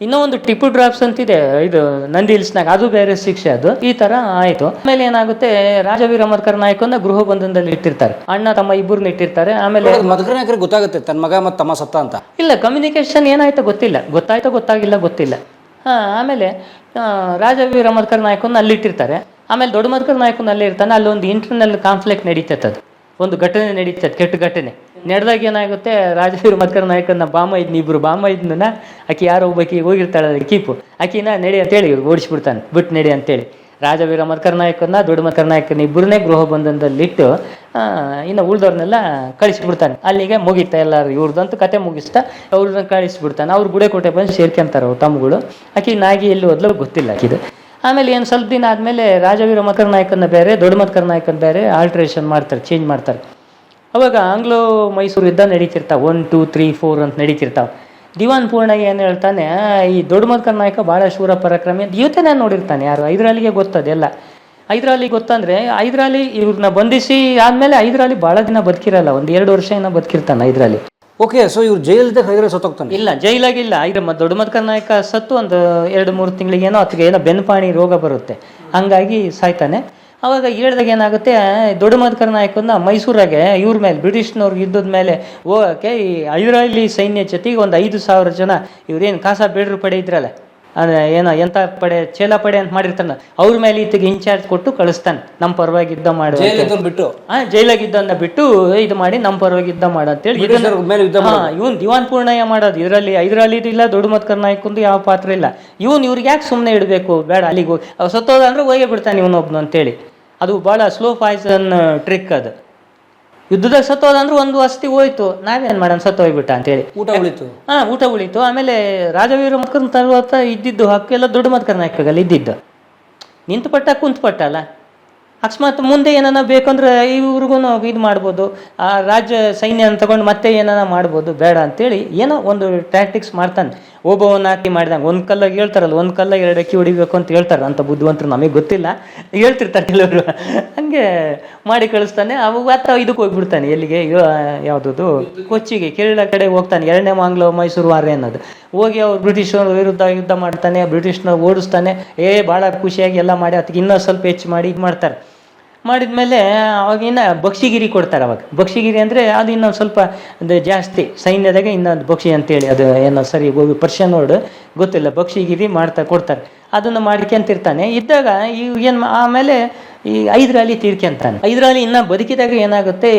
ಇನ್ನೂ ಒಂದು ಟಿಪ್ಪು ಡ್ರಾಪ್ಸ್ ಅಂತಿದೆ ಇದು ನಂದಿ ಹಿಲ್ಸ್ನಾಗ ಅದು ಬೇರೆ ಶಿಕ್ಷೆ ಅದು. ಈ ತರ ಆಯ್ತು. ಆಮೇಲೆ ಏನಾಗುತ್ತೆ ರಾಜವೀರ ಮಧುಕರ್ ನಾಯಕನ್ನ ಗೃಹ ಬಂಧನದಲ್ಲಿ ಇಟ್ಟಿರ್ತಾರೆ. ಅಣ್ಣ ತಮ್ಮ ಇಬ್ಬರನ್ನ ಇಟ್ಟಿರ್ತಾರೆ. ಆಮೇಲೆ ಮಧುಕರ ನಾಯಕರಿಗೆ ಗೊತ್ತಾಗುತ್ತೆ ತನ್ನ ಮಗ ಮತ್ತು ತಮ್ಮ ಸತ್ತ ಅಂತ. ಇಲ್ಲ ಕಮ್ಯುನಿಕೇಶನ್ ಏನಾಯ್ತೋ ಗೊತ್ತಿಲ್ಲ. ಗೊತ್ತಾಯ್ತೋ ಗೊತ್ತಾಗಿಲ್ಲ ಗೊತ್ತಿಲ್ಲ. ಹಾಂ ಆಮೇಲೆ ರಾಜವೀರ ಮಧುಕರ್ ನಾಯಕನ ಅಲ್ಲಿ ಇಟ್ಟಿರ್ತಾರೆ. ಆಮೇಲೆ ದೊಡ್ಡ ಮಧುಕರ್ ನಾಯಕನ ಅಲ್ಲಿ ಇರ್ತಾನೆ. ಅಲ್ಲೊಂದು ಇಂಟರ್ನಲ್ ಕಾನ್ಫ್ಲಿಕ್ಟ್ ನಡೀತೈತೆ ಅದು. ಒಂದು ಘಟನೆ ನಡೀತದೆ ಕೆಟ್ಟ ಘಟನೆ. ನಡೆದಾಗ ಏನಾಗುತ್ತೆ, ರಾಜವೀರ ಮದ್ಕರ್ ನಾಯಕನ ಬಾಮ ಇದ್ನ ಇಬ್ರು. ಬಾಮ ಇದ್ನ ಆಕಿ ಯಾರೋ ಒಬ್ಬಾಕಿ ಹೋಗಿರ್ತಾಳೆ ಕೀಪು. ಆಕಿನ ನಡಿ ಅಂತೇಳಿ ಓಡಿಸ್ಬಿಡ್ತಾನೆ. ಬಿಟ್ಟು ನಡಿ ಅಂತೇಳಿ. ರಾಜವೀರ ಮದ್ಕರ್ ನಾಯಕನ ದೊಡ್ಡ ಮದ್ಕರ್ ನಾಯಕನ ಇಬ್ಬರನ್ನೇ ಗೃಹ ಬಂಧನದಲ್ಲಿಟ್ಟು ಇನ್ನು ಉಳ್ದವ್ರನ್ನೆಲ್ಲ ಕಳಿಸ್ಬಿಡ್ತಾನೆ. ಅಲ್ಲಿಗೆ ಮುಗೀತಾ ಎಲ್ಲರೂ ಇವ್ರದ್ದಂತೂ ಕತೆ ಮುಗಿಸ್ತಾ ಅವ್ರನ್ನ ಕಳಿಸ್ಬಿಡ್ತಾನೆ. ಅವ್ರು ಗುಡೆಕೋಟೆ ಬಂದು ಸೇರ್ಕೊಂತಾರೆ ಅವ್ರ ತಮ್ಮಗಳು. ಆಕೆ ನಾಗಿ ಎಲ್ಲಿ ಹೋದ್ಲು ಗೊತ್ತಿಲ್ಲ ಆಕಿದು. ಆಮೇಲೆ ಏನು ಸ್ವಲ್ಪ ದಿನ ಆದಮೇಲೆ ರಾಜವೀರ ಮಕರ್ ನಾಯಕನ ಬೇರೆ, ದೊಡ್ಡ ಮಕರ್ ನಾಯಕನ ಬೇರೆ ಆಲ್ಟ್ರೇಷನ್ ಮಾಡ್ತಾರೆ ಚೇಂಜ್ ಮಾಡ್ತಾರೆ. ಅವಾಗ ಆಂಗ್ಲೋ ಮೈಸೂರು ಯುದ್ಧ ನಡೀತಿರ್ತಾವೆ. ಒನ್ ಟೂ ತ್ರೀ ಫೋರ್ ಅಂತ ನಡೀತಿರ್ತಾವೆ. ದಿವಾನ್ ಪೂರ್ಣಗೆ ಏನು ಹೇಳ್ತಾನೆ ಈ ದೊಡ್ಡ ಮದ್ಕರ್ ನಾಯಕ ಭಾಳ ಶೂರ ಪರಾಕ್ರಮಿ ಅಂತ ಇವತ್ತೇ ನೋಡಿರ್ತಾನೆ ಯಾರು ಹೈದ್ರಾಲಿಗೆ ಗೊತ್ತದೆಲ್ಲ ಹೈದ್ರಾಲಿ ಗೊತ್ತಂದ್ರೆ ಹೈದ್ರಾಲಿ ಇವ್ರನ್ನ ಬಂಧಿಸಿ ಆದಮೇಲೆ ಹೈದ್ರಾಲಿ ಭಾಳ ದಿನ ಬದುಕಿರಲ್ಲ ಒಂದು ಎರಡು ವರ್ಷ ಏನೋ ಬದುಕಿರ್ತಾನೆ ಹೈದ್ರಾಲಿ ಓಕೆ ಸೊ ಇವ್ರು ಜೈಲಿದ್ದ ಹೈದ್ರಾಲಿ ಸತ್ತೋಗ್ತಾನೆ. ಇಲ್ಲ ಜೈಲಾಗಿಲ್ಲ. ಐದ್ರ ದೊಡ್ಡ ಮದ್ಕರ್ ನಾಯಕ ಸತ್ತು ಒಂದು ಎರಡು ಮೂರು ತಿಂಗಳಿಗೇನೋ ಅಥವಾ ಏನೋ ಬೆನ್ಪಾಣಿ ರೋಗ ಬರುತ್ತೆ. ಹಂಗಾಗಿ ಸಾಯ್ತಾನೆ. ಅವಾಗ ಹೇಳ್ದಾಗ ಏನಾಗುತ್ತೆ ದೊಡ್ಡ ಮಧುಕರ ನಾಯಕನ ಮೈಸೂರಾಗೆ ಇವ್ರ ಮೇಲೆ ಬ್ರಿಟಿಷ್ನವ್ರಿಗೆ ಯುದ್ಧದ ಮೇಲೆ ಹೋಗಕ್ಕೆ ಈ ಹೈದರಾಲಿ ಸೈನ್ಯ ಜೊತೆಗೆ ಒಂದು ಐದು ಸಾವಿರ ಜನ ಇವ್ರೇನು ಕಾಸಾ ಬೇಡ್ರು ಪಡೆ ಇದ್ರಲ್ಲ ಅಂದರೆ ಏನೋ ಎಂಥ ಪಡೆ ಚೇಲ ಪಡೆ ಅಂತ ಮಾಡಿರ್ತಾನೆ ಅವ್ರ ಮೇಲೆ ಈತಗೆ ಇನ್ಚಾರ್ಜ್ ಕೊಟ್ಟು ಕಳಿಸ್ತಾನೆ ನಮ್ಮ ಪರವಾಗಿ ಯುದ್ಧ ಮಾಡಿ ಬಿಟ್ಟು? ಹಾಂ ಜೈಲಾಗಿದ್ದನ್ನ ಬಿಟ್ಟು ಇದು ಮಾಡಿ ನಮ್ಮ ಪರವಾಗಿ ಯುದ್ಧ ಮಾಡ ಅಂತೇಳಿ ಇವನ್ ದಿವಾನ್ ಪೂರ್ಣಯ್ಯ ಮಾಡೋದು ಇದರಲ್ಲಿ ಐದರಲ್ಲಿ ಇಲ್ಲ ದೊಡ್ಡ ಮತ್ಕರ್ ನಾಯಕಂದು ಯಾವ ಪಾತ್ರ ಇಲ್ಲ. ಇವನ್ ಇವ್ರಿಗೆ ಯಾಕೆ ಸುಮ್ಮನೆ ಇಡಬೇಕು ಬೇಡ ಅಲ್ಲಿಗೆ ಹೋಗಿ ಸತ್ತೋದ ಅಂದ್ರೆ ಹೋಗೇ ಬಿಡ್ತಾನೆ ಇವನೊಬ್ನು ಅಂತೇಳಿ ಅದು ಭಾಳ ಸ್ಲೋ ಪಾಯ್ಸನ್ ಟ್ರಿಕ್ ಅದು. ಯುದ್ಧದಾಗ ಸತ್ತೋದಂದ್ರೆ ಒಂದು ಅಸ್ತಿ ಹೋಯ್ತು. ನಾವೇನು ಮಾಡೋಣ ಸತ್ತೋಗ್ಬಿಟ್ಟ ಅಂತೇಳಿ. ಊಟ ಉಳಿತು. ಹಾ ಊಟ ಉಳಿತು. ಆಮೇಲೆ ರಾಜವೀರ ಮತ್ಕರ್ನ ತರುವಾತ ಇದ್ದಿದ್ದು ಹಕ್ಕು ಎಲ್ಲ ದೊಡ್ಡ ಮತ್ಕರ್ ಕರ್ನಾಟಕದಲ್ಲಿ ಇದ್ದಿದ್ದು. ನಿಂತು ಪಟ್ಟ ಕುಂತು ಪಟ್ಟಲ್ಲ ಅಕಸ್ಮಾತ್ ಮುಂದೆ ಏನಾನ ಬೇಕಂದ್ರೆ ಇವ್ರಿಗೂ ಇದು ಮಾಡ್ಬೋದು. ಆ ರಾಜ್ಯ ಸೈನ್ಯನ ತಗೊಂಡು ಮತ್ತೆ ಏನಾನ ಮಾಡ್ಬೋದು. ಬೇಡ ಅಂತೇಳಿ ಏನೋ ಒಂದು ಟ್ಯಾಕ್ಟಿಕ್ಸ್ ಮಾಡ್ತಾನೆ. ಒಬ್ಬವನ್ನ ಹಾಕಿ ಮಾಡಿದಂಗೆ ಒಂದು ಕಲ್ಲಾಗಿ ಹೇಳ್ತಾರಲ್ಲ, ಒಂದು ಕಲ್ಲ ಎರಡು ಅಕ್ಕಿ ಹೊಡಿಬೇಕು ಅಂತ ಹೇಳ್ತಾರೆ. ಅಂತ ಬುದ್ಧಿವಂತರು ನಮಗೆ ಗೊತ್ತಿಲ್ಲ. ಹೇಳ್ತಿರ್ತಾರೆ ಕೆಲವರು. ಹಂಗೆ ಮಾಡಿ ಕಳಿಸ್ತಾನೆ. ಅವಾಗ ಆತ ಇದಕ್ಕೆ ಹೋಗ್ಬಿಡ್ತಾನೆ. ಎಲ್ಲಿಗೆ? ಯಾವುದದು? ಕೊಚ್ಚಿಗೆ. ಕೇರಳ ಕಡೆ ಹೋಗ್ತಾನೆ. ಎರಡನೇ ಮಾಂಗ್ಲ ಮೈಸೂರು ವಾರ ಅನ್ನೋದು. ಹೋಗಿ ಅವ್ರು ಬ್ರಿಟಿಷರ ವಿರುದ್ಧ ಯುದ್ಧ ಮಾಡ್ತಾನೆ. ಬ್ರಿಟಿಷ್ನ ಓಡಿಸ್ತಾನೆ. ಏ ಭಾಳ ಖುಷಿಯಾಗಿ ಎಲ್ಲ ಮಾಡಿ ಅದಕ್ಕೆ ಇನ್ನೂ ಸ್ವಲ್ಪ ಹೆಚ್ಚು ಮಾಡಿ ಇದು ಮಾಡ್ತಾರೆ. ಮಾಡಿದ್ಮೇಲೆ ಅವಾಗಿನ ಬಕ್ಷಿಗಿರಿ ಕೊಡ್ತಾರೆ ಅವಾಗ. ಬಕ್ಷಿಗಿರಿ ಅಂದರೆ ಅದು ಇನ್ನೊಂದು ಸ್ವಲ್ಪ ಅದು ಜಾಸ್ತಿ ಸೈನ್ಯದಾಗ ಇನ್ನೊಂದು ಬಕ್ಷಿ ಅಂತೇಳಿ ಅದು ಏನೋ ಸರಿ ಗೋವಿ ಪರ್ಷನ್ ವರ್ಡ್ ಗೊತ್ತಿಲ್ಲ ಬಕ್ಷಿಗಿರಿ ಮಾಡ್ತಾ ಕೊಡ್ತಾರೆ. ಅದನ್ನು ಮಾಡ್ಕೊಂತಿರ್ತಾನೆ ಇದ್ದಾಗ ಈ ಏನು ಆಮೇಲೆ ಈ ಐದರಲ್ಲಿ ತೀರ್ಕೊಂತಾನೆ ಐದರಲ್ಲಿ ಇನ್ನ ಬದುಕಿದಾಗ ಏನಾಗುತ್ತೆ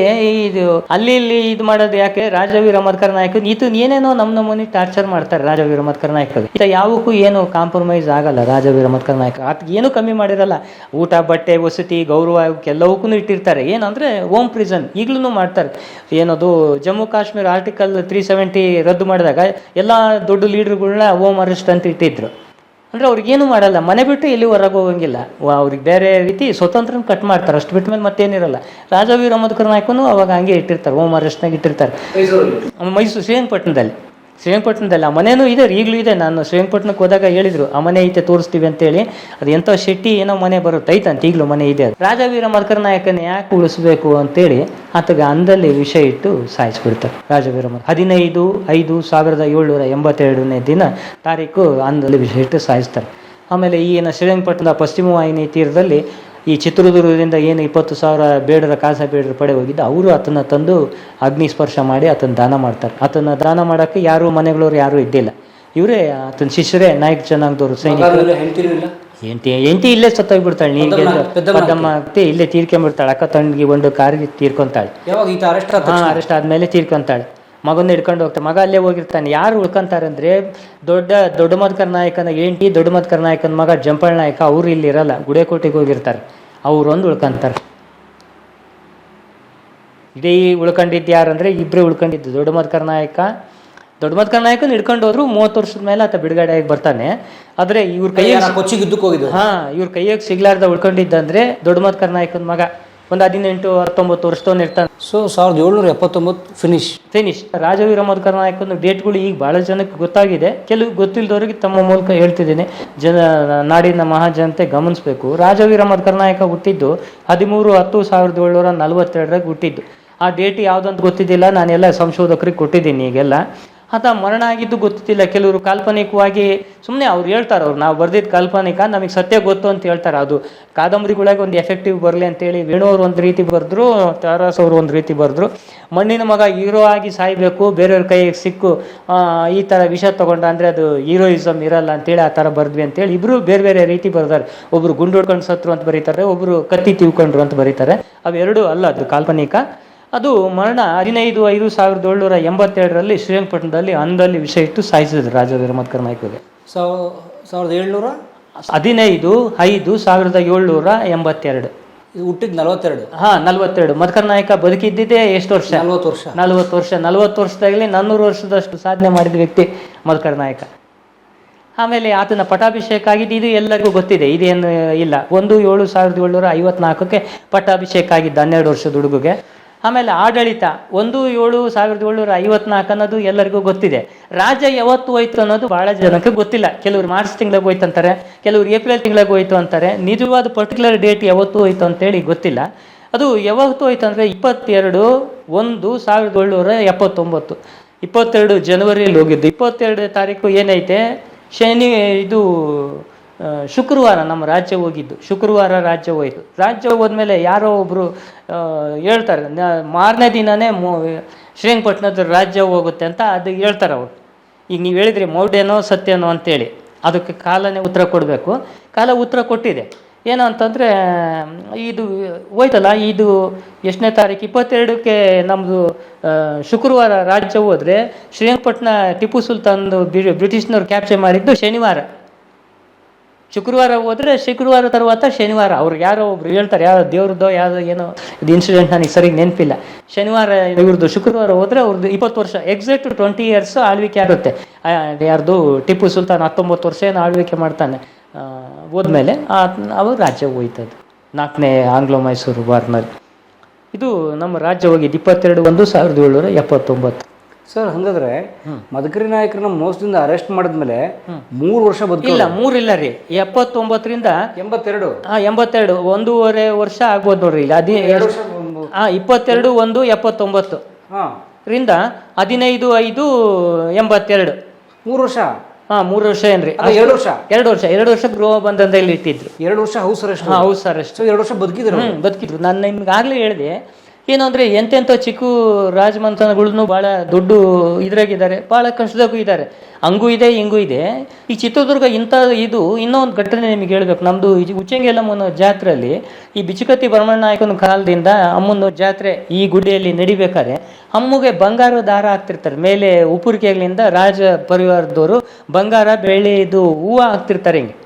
ಇದು ಅಲ್ಲಿ ಇಲ್ಲಿ ಇದು ಮಾಡೋದು ಯಾಕೆ? ರಾಜವೀರ ಮಧುಕರ್ ನಾಯಕ, ಇದು ಏನೇನೋ ನಮ್ಮ ನಮ್ಮನೆ ಟಾರ್ಚರ್ ಮಾಡ್ತಾರೆ ರಾಜವೀರ ಮಧುಕರ್ ನಾಯಕ ಈತ ಯಾವಕ್ಕೂ ಏನು ಕಾಂಪ್ರಮೈಸ್ ಆಗಲ್ಲ ರಾಜವೀರ ಮಧುಕರ್ ನಾಯಕ. ಆತ ಏನು ಕಮ್ಮಿ ಮಾಡಿರಲ್ಲ. ಊಟ, ಬಟ್ಟೆ, ವಸತಿ, ಗೌರವ ಎಲ್ಲವಕ್ಕೂ ಇಟ್ಟಿರ್ತಾರೆ. ಏನಂದ್ರೆ ಓಮ್ ಪ್ರಿಸನ್ ಈಗಲೂ ಮಾಡ್ತಾರೆ. ಏನದು, Jammu Kashmir article three seventy ರದ್ದು ಮಾಡಿದಾಗ ಎಲ್ಲ ದೊಡ್ಡ ಲೀಡರ್ಗಳನ್ನ ಓಮ್ ಅರೆಸ್ಟ್ ಅಂತ ಇಟ್ಟಿದ್ರು. ಅಂದ್ರೆ ಅವ್ರಿಗೇನು ಮಾಡಲ್ಲ. ಮನೆ ಬಿಟ್ಟು ಎಲ್ಲಿ ಹೊರಗೆ ಹೋಗಂಗಿಲ್ಲ. ಅವ್ರಿಗೆ ಬೇರೆ ರೀತಿ ಸ್ವತಂತ್ರ ಕಟ್ ಮಾಡ್ತಾರೆ. ಅಷ್ಟು ಬಿಟ್ಟ ಮೇಲೆ ಮತ್ತೇನಿರಲ್ಲ ರಾಜವೀರ ಮಧುಕರ್ ನಾಯ್ಕನು ಅವಾಗ ಹಂಗೆ ಇಟ್ಟಿರ್ತಾರೆ. ಓಮ್ ಅರೆಸ್ಟ್ನಾಗ ಇಟ್ಟಿರ್ತಾರೆ. ಮೈಸೂರು ಶ್ರೀರಂಗಪಟ್ಟಣದಲ್ಲಿ ಶ್ರೀರಂಗಪಟ್ಟಣದಲ್ಲಿ ಆ ಮನೆಯೂ ಇದೆ, ಈಗಲೂ ಇದೆ. ನಾನು ಶ್ರೀರಂಗಪಟ್ಟಣಕ್ಕೆ ಹೋದಾಗ ಹೇಳಿದ್ರು, ಆ ಮನೆ ಐತೆ ತೋರಿಸ್ತೀವಿ ಅಂತೇಳಿ. ಅದು ಎಂಥ ಶೆಟ್ಟಿ, ಏನೋ ಮನೆ ಬರುತ್ತೆ ಅಂತ ಈಗಲೂ ಮನೆ ಇದೆ. ರಾಜವೀರ ಮಧುಕರ ನಾಯಕನ ಯಾಕೆ ಉಳಿಸ್ಬೇಕು ಅಂತೇಳಿ, ಆತಗೆ ಅಂದಲ್ಲಿ ವಿಷಯ ಇಟ್ಟು ಸಾಯಿಸ್ಬಿಡ್ತಾರೆ ರಾಜವೀರ ಮಧು ಹದಿನೈದು, ಐದು, ಸಾವಿರದ ಏಳ್ನೂರ ಎಂಬತ್ತೆರಡನೇ ದಿನ ತಾರೀಕು ಅಂದಲ್ಲಿ ವಿಷಯ ಇಟ್ಟು ಸಾಯಿಸ್ತಾರೆ. ಆಮೇಲೆ ಈ ಏನು ಶ್ರೀರಂಗಪಟ್ಟಣದ ಪಶ್ಚಿಮ ವಾಹಿನಿ ತೀರದಲ್ಲಿ ಈ ಚಿತ್ರದುರ್ಗದಿಂದ ಏನು ಇಪ್ಪತ್ತು ಸಾವಿರ ಬೇಡರ ಕಾಸ ಬೇಡರ ಪಡೆ ಹೋಗಿದ್ದ ಅವರು ಆತನ ತಂದು ಅಗ್ನಿ ಸ್ಪರ್ಶ ಮಾಡಿ ಆತನ ದಾನ ಮಾಡ್ತಾರೆ. ಆತನ ದಾನ ಮಾಡೋಕ್ಕೆ ಯಾರು ಮನೆಗಳವ್ರು ಯಾರೂ ಇದ್ದಿಲ್ಲ. ಇವರೇ ಆತನ ಶಿಷ್ಯರೇ ನಾಯಕ ಜನಾಂಗದವರು ಸೈನಿಕರು. ಎಂಟಿ ಎಂಟಿ ಇಲ್ಲೇ? ಸತ್ತೋಗ್ಬಿಡ್ತಾಳೆ ನೀನು ಪದ್ದಮ್ಮ ಅತ್ತೆ ಇಲ್ಲೇ ತೀರ್ಕೊಂಡ್ಬಿಡ್ತಾಳೆ ಅಕ್ಕ ತಂಡಿಗೆ ಒಂದು ಕಾರಿಗೆ ತೀರ್ಕೊಂತಾಳೆ. ಅರೆಸ್ಟ್ ಆದ್ಮೇಲೆ ತೀರ್ಕೊಂತಾಳೆ. ಮಗನ ಹಿಡ್ಕೊಂಡು ಹೋಗ್ತಾರೆ. ಮಗ ಅಲ್ಲೇ ಹೋಗಿರ್ತಾನೆ. ಯಾರು ಉಳ್ಕೊಂತಾರೆ ಅಂದ್ರೆ ದೊಡ್ಡ ದೊಡ್ಡ ಮದ್ಕರ್ ನಾಯಕನ ಏಂಟಿ ದೊಡ್ಡ ಮದ್ಕರ್ ನಾಯಕನ ಮಗ ಜಂಪಳ ನಾಯಕ ಅವ್ರು ಇಲ್ಲಿ ಇರಲ್ಲ. ಗುಡೇಕೋಟೆಗೆ ಹೋಗಿರ್ತಾರೆ. ಅವ್ರೊಂದು ಉಳ್ಕೊಂತಾರೆ. ಇಡೀ ಉಳ್ಕೊಂಡಿದ್ದು ಯಾರಂದ್ರೆ ಇಬ್ಬರೇ ಉಳ್ಕೊಂಡಿದ್ದು. ದೊಡ್ಡ ಮದ್ಕರ್ ನಾಯಕ ದೊಡ್ಡ ಮದ್ಕರ್ ನಾಯಕನ ಹಿಡ್ಕೊಂಡು ಹೋದ್ರು ಮೂವತ್ತು ವರ್ಷದ ಮೇಲೆ ಆತ ಬಿಡುಗಡೆ ಆಗಿ ಬರ್ತಾನೆ. ಆದ್ರೆ ಇವ್ರ ಕೈಯಾಗ ಕೊಚ್ಚಿಗೆ ಹೋಗಿದ್ದು? ಹಾ ಇವ್ರ ಕೈಯಾಗ ಸಿಗ್ಲಾರ್ದ ಉಳ್ಕೊಂಡಿದ್ದಂದ್ರೆ ದೊಡ್ಡ ಮದ್ಕರ್ ನಾಯಕನ ಮಗ. ಒಂದು ಹದಿನೆಂಟು ಹತ್ತೊಂಬತ್ತು ವರ್ಷದವನ್ ಇರ್ತಾನೆ. ಸೊ ಸಾವಿರದ ಏಳ್ನೂರ ಎಪ್ಪತ್ತೊಂಬತ್ತು ಫಿನಿಶ್ ಫಿನಿಶ್ ರಾಜವೀರ ಮಧುಕರ ನಾಯಕನ ಡೇಟ್ಗಳು ಈಗ ಬಹಳ ಜನಕ್ಕೆ ಗೊತ್ತಾಗಿದೆ. ಕೆಲವು ಗೊತ್ತಿಲ್ಲದವರಿಗೆ ತಮ್ಮ ಮೂಲಕ ಹೇಳ್ತಿದ್ದೀನಿ. ಜನ ನಾಡಿನ ಮಹಾಜನತೆ ಗಮನಿಸಬೇಕು. ರಾಜವೀರ ಮಧುಕರ ನಾಯಕ ಹುಟ್ಟಿದ್ದು ಹದಿಮೂರು ಹತ್ತು ಸಾವಿರದ ಏಳ್ನೂರ ನಲವತ್ತೆರಡರಾಗ ಹುಟ್ಟಿದ್ದು. ಆ ಡೇಟ್ ಯಾವುದಂತ ಗೊತ್ತಿದ್ದಿಲ್ಲ. ನಾನೆಲ್ಲ ಸಂಶೋಧಕರಿಗೆ ಕೊಟ್ಟಿದ್ದೀನಿ ಈಗೆಲ್ಲ. ಆತ ಮರಣ ಆಗಿದ್ದು ಗೊತ್ತಿಲ್ಲ. ಕೆಲವರು ಕಾಲ್ಪನಿಕವಾಗಿ ಸುಮ್ಮನೆ ಅವ್ರು ಹೇಳ್ತಾರೆ ಅವ್ರು, ನಾವು ಬರೆದಿದ್ದ ಕಾಲ್ಪನಿಕ ನಮಗೆ ಸತ್ಯ ಗೊತ್ತು ಅಂತ ಹೇಳ್ತಾರೆ ಅದು. ಕಾದಂಬರಿಗಳಾಗಿ ಒಂದು ಎಫೆಕ್ಟಿವ್ ಬರಲಿ ಅಂತೇಳಿ ವೇಣು ಅವರು ಒಂದು ರೀತಿ ಬರೆದ್ರು, ತಾರಾಸ್ ಅವರು ಒಂದು ರೀತಿ ಬರೆದ್ರು. ಮಣ್ಣಿನ ಮಗ ಹೀರೋ ಆಗಿ ಸಾಯ್ಬೇಕು, ಬೇರೆಯವ್ರ ಕೈಗೆ ಸಿಕ್ಕು ಈ ಥರ ವಿಷ ತಗೊಂಡ ಅಂದರೆ ಅದು ಹೀರೋಯಿಸಮ್ ಇರಲ್ಲ ಅಂತೇಳಿ ಆ ಥರ ಬರೆದ್ವಿ ಅಂತೇಳಿ ಇಬ್ಬರು ಬೇರೆ ಬೇರೆ ರೀತಿ ಬರೆದಾರೆ. ಒಬ್ಬರು ಗುಂಡು ಹೊಡ್ಕೊಂಡು ಸತ್ರು ಅಂತ ಬರೀತಾರೆ ಒಬ್ಬರು ಕತ್ತಿ ತಿಳ್ಕೊಂಡ್ರು ಅಂತ ಬರೀತಾರೆ. ಅವೆರಡೂ ಅಲ್ಲ ಅದು ಕಾಲ್ಪನಿಕ. ಅದು ಮರಣ ಹದಿನೈದು ಐದು ಸಾವಿರದ ಏಳ್ನೂರ ಎಂಬತ್ತೆರಡರಲ್ಲಿ ಶ್ರೀರಂಗಪಟ್ಟಣದಲ್ಲಿ ಅಂದಲ್ಲಿ ವಿಷ ಇಟ್ಟು ಸಾಯಿಸಿದ್ರು ರಾಜ ಮಧುಕರ ನಾಯಕಗೆ ಸಾವಿರದ ಏಳ್ನೂರ ಹದಿನೈದು ಐದು ಸಾವಿರದ ಏಳ್ನೂರ ಎಂಬತ್ತೆರಡು. ಇದು ಹುಟ್ಟಿದ ನಲವತ್ತೆರಡು. ಹಾ ನಲ್ವತ್ತೆರಡು. ಮತ್ಕರ್ ನಾಯಕ ಬದುಕಿದ್ದಿದ್ದೇ ಎಷ್ಟು ವರ್ಷ? ನಲ್ವತ್ತು ವರ್ಷ. ನಲ್ವತ್ತು ವರ್ಷ. ನಲ್ವತ್ತು ವರ್ಷದಾಗಲಿ ನಾನ್ನೂರು ವರ್ಷದಷ್ಟು ಸಾಧನೆ ಮಾಡಿದ ವ್ಯಕ್ತಿ ಮತ್ಕರ್ ನಾಯಕ. ಆಮೇಲೆ ಆತನ ಪಟ್ಟಾಭಿಷೇಕ ಆಗಿದ್ದು ಇದು ಎಲ್ಲರಿಗೂ ಗೊತ್ತಿದೆ. ಇದೇನು ಇಲ್ಲ. ಒಂದು ಏಳು ಸಾವಿರದ ಏಳ್ನೂರ ಐವತ್ನಾಲ್ಕಕ್ಕೆ ಪಟ್ಟಾಭಿಷೇಕ ಆಗಿದ್ದು ಹನ್ನೆರಡು ವರ್ಷದ ಹುಡುಗಗೆ. ಆಮೇಲೆ ಆಡಳಿತ, ಒಂದು ಏಳು ಸಾವಿರದ ಏಳ್ನೂರ ಐವತ್ನಾಲ್ಕು ಅನ್ನೋದು ಎಲ್ಲರಿಗೂ ಗೊತ್ತಿದೆ. ರಾಜ್ಯ ಯಾವತ್ತು ಹೋಯ್ತು ಅನ್ನೋದು ಬಹಳ ಜನಕ್ಕೆ ಗೊತ್ತಿಲ್ಲ. ಕೆಲವರು ಮಾರ್ಚ್ ತಿಂಗಳಿಗೆ ಹೋಯ್ತು ಅಂತಾರೆ, ಕೆಲವರು ಏಪ್ರಿಲ್ ತಿಂಗಳಿಗೆ ಹೋಯ್ತು ಅಂತಾರೆ. ನಿಜವಾದ ಪರ್ಟಿಕ್ಯುಲರ್ ಡೇಟ್ ಯಾವತ್ತು ಹೋಯ್ತು ಅಂತೇಳಿ ಗೊತ್ತಿಲ್ಲ. ಅದು ಯಾವತ್ತು ಹೋಯ್ತು ಅಂದರೆ ಇಪ್ಪತ್ತೆರಡು ಒಂದು ಸಾವಿರದ ಏಳ್ನೂರ ಎಪ್ಪತ್ತೊಂಬತ್ತು. ಇಪ್ಪತ್ತೆರಡು ಜನವರಿಯಲ್ಲಿ ಹೋಗಿದ್ದು. ಇಪ್ಪತ್ತೆರಡು ತಾರೀಕು ಏನೈತೆ? ಶನಿ, ಇದು ಶುಕ್ರವಾರ ನಮ್ಮ ರಾಜ್ಯ ಹೋಗಿದ್ದು, ಶುಕ್ರವಾರ ರಾಜ್ಯ ಹೋಯಿತು. ರಾಜ್ಯ ಹೋದ್ಮೇಲೆ ಯಾರೋ ಒಬ್ಬರು ಹೇಳ್ತಾರೆ ಮಾರನೇ ದಿನನೇ ಮೊ ಶ್ರೀರಂಗಪಟ್ಟಣದ ರಾಜ್ಯ ಹೋಗುತ್ತೆ ಅಂತ ಅದು ಹೇಳ್ತಾರೆ ಅವರು. ಈಗ ನೀವು ಹೇಳಿದ್ರಿ ಮೌಢ್ಯನೋ ಸತ್ಯನೋ ಅಂತೇಳಿ, ಅದಕ್ಕೆ ಕಾಲನೇ ಉತ್ತರ ಕೊಡಬೇಕು. ಕಾಲ ಉತ್ತರ ಕೊಟ್ಟಿದೆ. ಏನು ಅಂತಂದರೆ, ಇದು ಹೋಯ್ತಲ್ಲ, ಇದು ಎಷ್ಟನೇ ತಾರೀಕು, ಇಪ್ಪತ್ತೆರಡಕ್ಕೆ ನಮ್ಮದು ಶುಕ್ರವಾರ ರಾಜ್ಯ ಹೋದರೆ ಶ್ರೀರಂಗಪಟ್ಟಣ ಟಿಪ್ಪು ಸುಲ್ತಾನ್ದು ಬ್ರಿ- ಬ್ರಿಟಿಷ್ನವ್ರು ಕ್ಯಾಪ್ಚರ್ ಮಾಡಿದ್ದು ಶನಿವಾರ. ಶುಕ್ರವಾರ ಹೋದರೆ ಶುಕ್ರವಾರ ತರುವಾತ ಶನಿವಾರ. ಅವ್ರಿಗೆ ಯಾರೋ ಒಬ್ರು ಹೇಳ್ತಾರೆ, ಯಾರೋ ದೇವ್ರದ್ದು ಯಾವುದೋ ಏನೋ, ಇದು ಇನ್ಸಿಡೆಂಟ್ ನನಗೆ ಸರಿ ನೆನಪಿಲ್ಲ. ಶನಿವಾರ ಇವ್ರದ್ದು ಶುಕ್ರವಾರ ಹೋದರೆ ಅವ್ರದ್ದು ಇಪ್ಪತ್ತು ವರ್ಷ ಎಕ್ಸಾಕ್ಟ್ ಟ್ವೆಂಟಿ ಇಯರ್ಸ್ ಆಳ್ವಿಕೆ ಆಗುತ್ತೆ. ಯಾರ್ದು ಟಿಪ್ಪು ಸುಲ್ತಾನ್ ಹತ್ತೊಂಬತ್ತು ವರ್ಷ ಏನು ಆಳ್ವಿಕೆ ಮಾಡ್ತಾನೆ. ಹೋದ್ಮೇಲೆ ಅವರು ರಾಜ್ಯ ಹೋಯ್ತದ್ದು ನಾಲ್ಕನೇ ಆಂಗ್ಲೋ ಮೈಸೂರು ವಾರ್ನಲ್ಲಿ ಇದು ನಮ್ಮ ರಾಜ್ಯ ಹೋಗಿದ್ದು ಇಪ್ಪತ್ತೆರಡು ಒಂದು ಸಾವಿರದ ಏಳ್ನೂರ ಎಪ್ಪತ್ತೊಂಬತ್ತು. ಸರ್ ಹಂಗಾದ್ರೆ ಮದಕರಿ ನಾಯಕರನ್ನ ಮೋಸದಿಂದ ಅರೆಸ್ಟ್ ಮಾಡಿದ್ಮೇಲೆ ಮೂರು ವರ್ಷ ಬದುಕಿಲ್ಲ ಇಲ್ಲ ಮೂರಿಲ್ಲ ರೀ. ಎಪ್ಪತ್ತೊಂಬತ್ತರಿಂದ ಎಂಬತ್ತೆರಡು. ಹಾ ಎಂಬತ್ತೆರಡು. ಒಂದೂವರೆ ವರ್ಷ ಆಗ್ಬೋದು ನೋಡ್ರಿ ಇಲ್ಲಿ. ಅದಿ ಹಾ ಇಪ್ಪತ್ತೆರಡು ಒಂದು ಎಪ್ಪತ್ತೊಂಬತ್ತು. ರಿಂದ ಹದಿನೈದು ಐದು ಎಂಬತ್ತೆರಡು. ಮೂರು ವರ್ಷ? ಹಾ ಮೂರು ವರ್ಷ ಏನ್ರಿ. ಎರಡು ವರ್ಷ? ಎರಡು ವರ್ಷ. ಎರಡು ವರ್ಷ ಗೃಹ ಬಂಧನದಲ್ಲಿ ಇಟ್ಟಿದ್ರು. ಎರಡು ವರ್ಷ ಹೌಸ್ ಅರೆಸ್ಟ್ ಹೌಸ್ ಅರೆಸ್ಟ್ ಎರಡು ವರ್ಷ ಬದುಕಿದ್ರು ಬದುಕಿದ್ರು. ನಾನು ನಿಮ್ಗೆ ಆಗ್ಲೇ ಹೇಳಿದೆ ಏನು ಅಂದ್ರೆ ಎಂತೆಂಥ ಚಿಕ್ಕ ರಾಜಮಂಥನಗಳನ್ನು ಭಾಳ ದೊಡ್ಡ ಇದ್ರಾಗಿದ್ದಾರೆ ಭಾಳ ಕಷ್ಟದಾಗೂ ಇದ್ದಾರೆ. ಹಂಗೂ ಇದೆ, ಹಿಂಗೂ ಇದೆ. ಈ ಚಿತ್ರದುರ್ಗ ಇಂಥ ಇದು ಇನ್ನೊಂದು ಘಟನೆ ನಿಮಗೆ ಹೇಳ್ಬೇಕು. ನಮ್ಮದು ಉಚ್ಚಂಗೆಲ್ಲಮ್ಮನ ಜಾತ್ರೆಯಲ್ಲಿ ಈ ಬಿಚುಕತ್ತಿ ನಾಯಕನ ಕಾಲದಿಂದ ಅಮ್ಮನ ಜಾತ್ರೆ ಈ ಗುಡಿಯಲ್ಲಿ ನಡಿಬೇಕಾದ್ರೆ ಅಮ್ಮಗೆ ಬಂಗಾರ ದಾರ ಹಾಕ್ತಿರ್ತಾರೆ ಮೇಲೆ ಉಪ್ಪುರಿಕೆಗಳಿಂದ ರಾಜ ಪರಿವಾರದವರು ಬಂಗಾರ, ಬೆಳ್ಳಿ ಇದು ಹೂವು ಹಾಕ್ತಿರ್ತಾರೆ ಹಿಂಗೆ.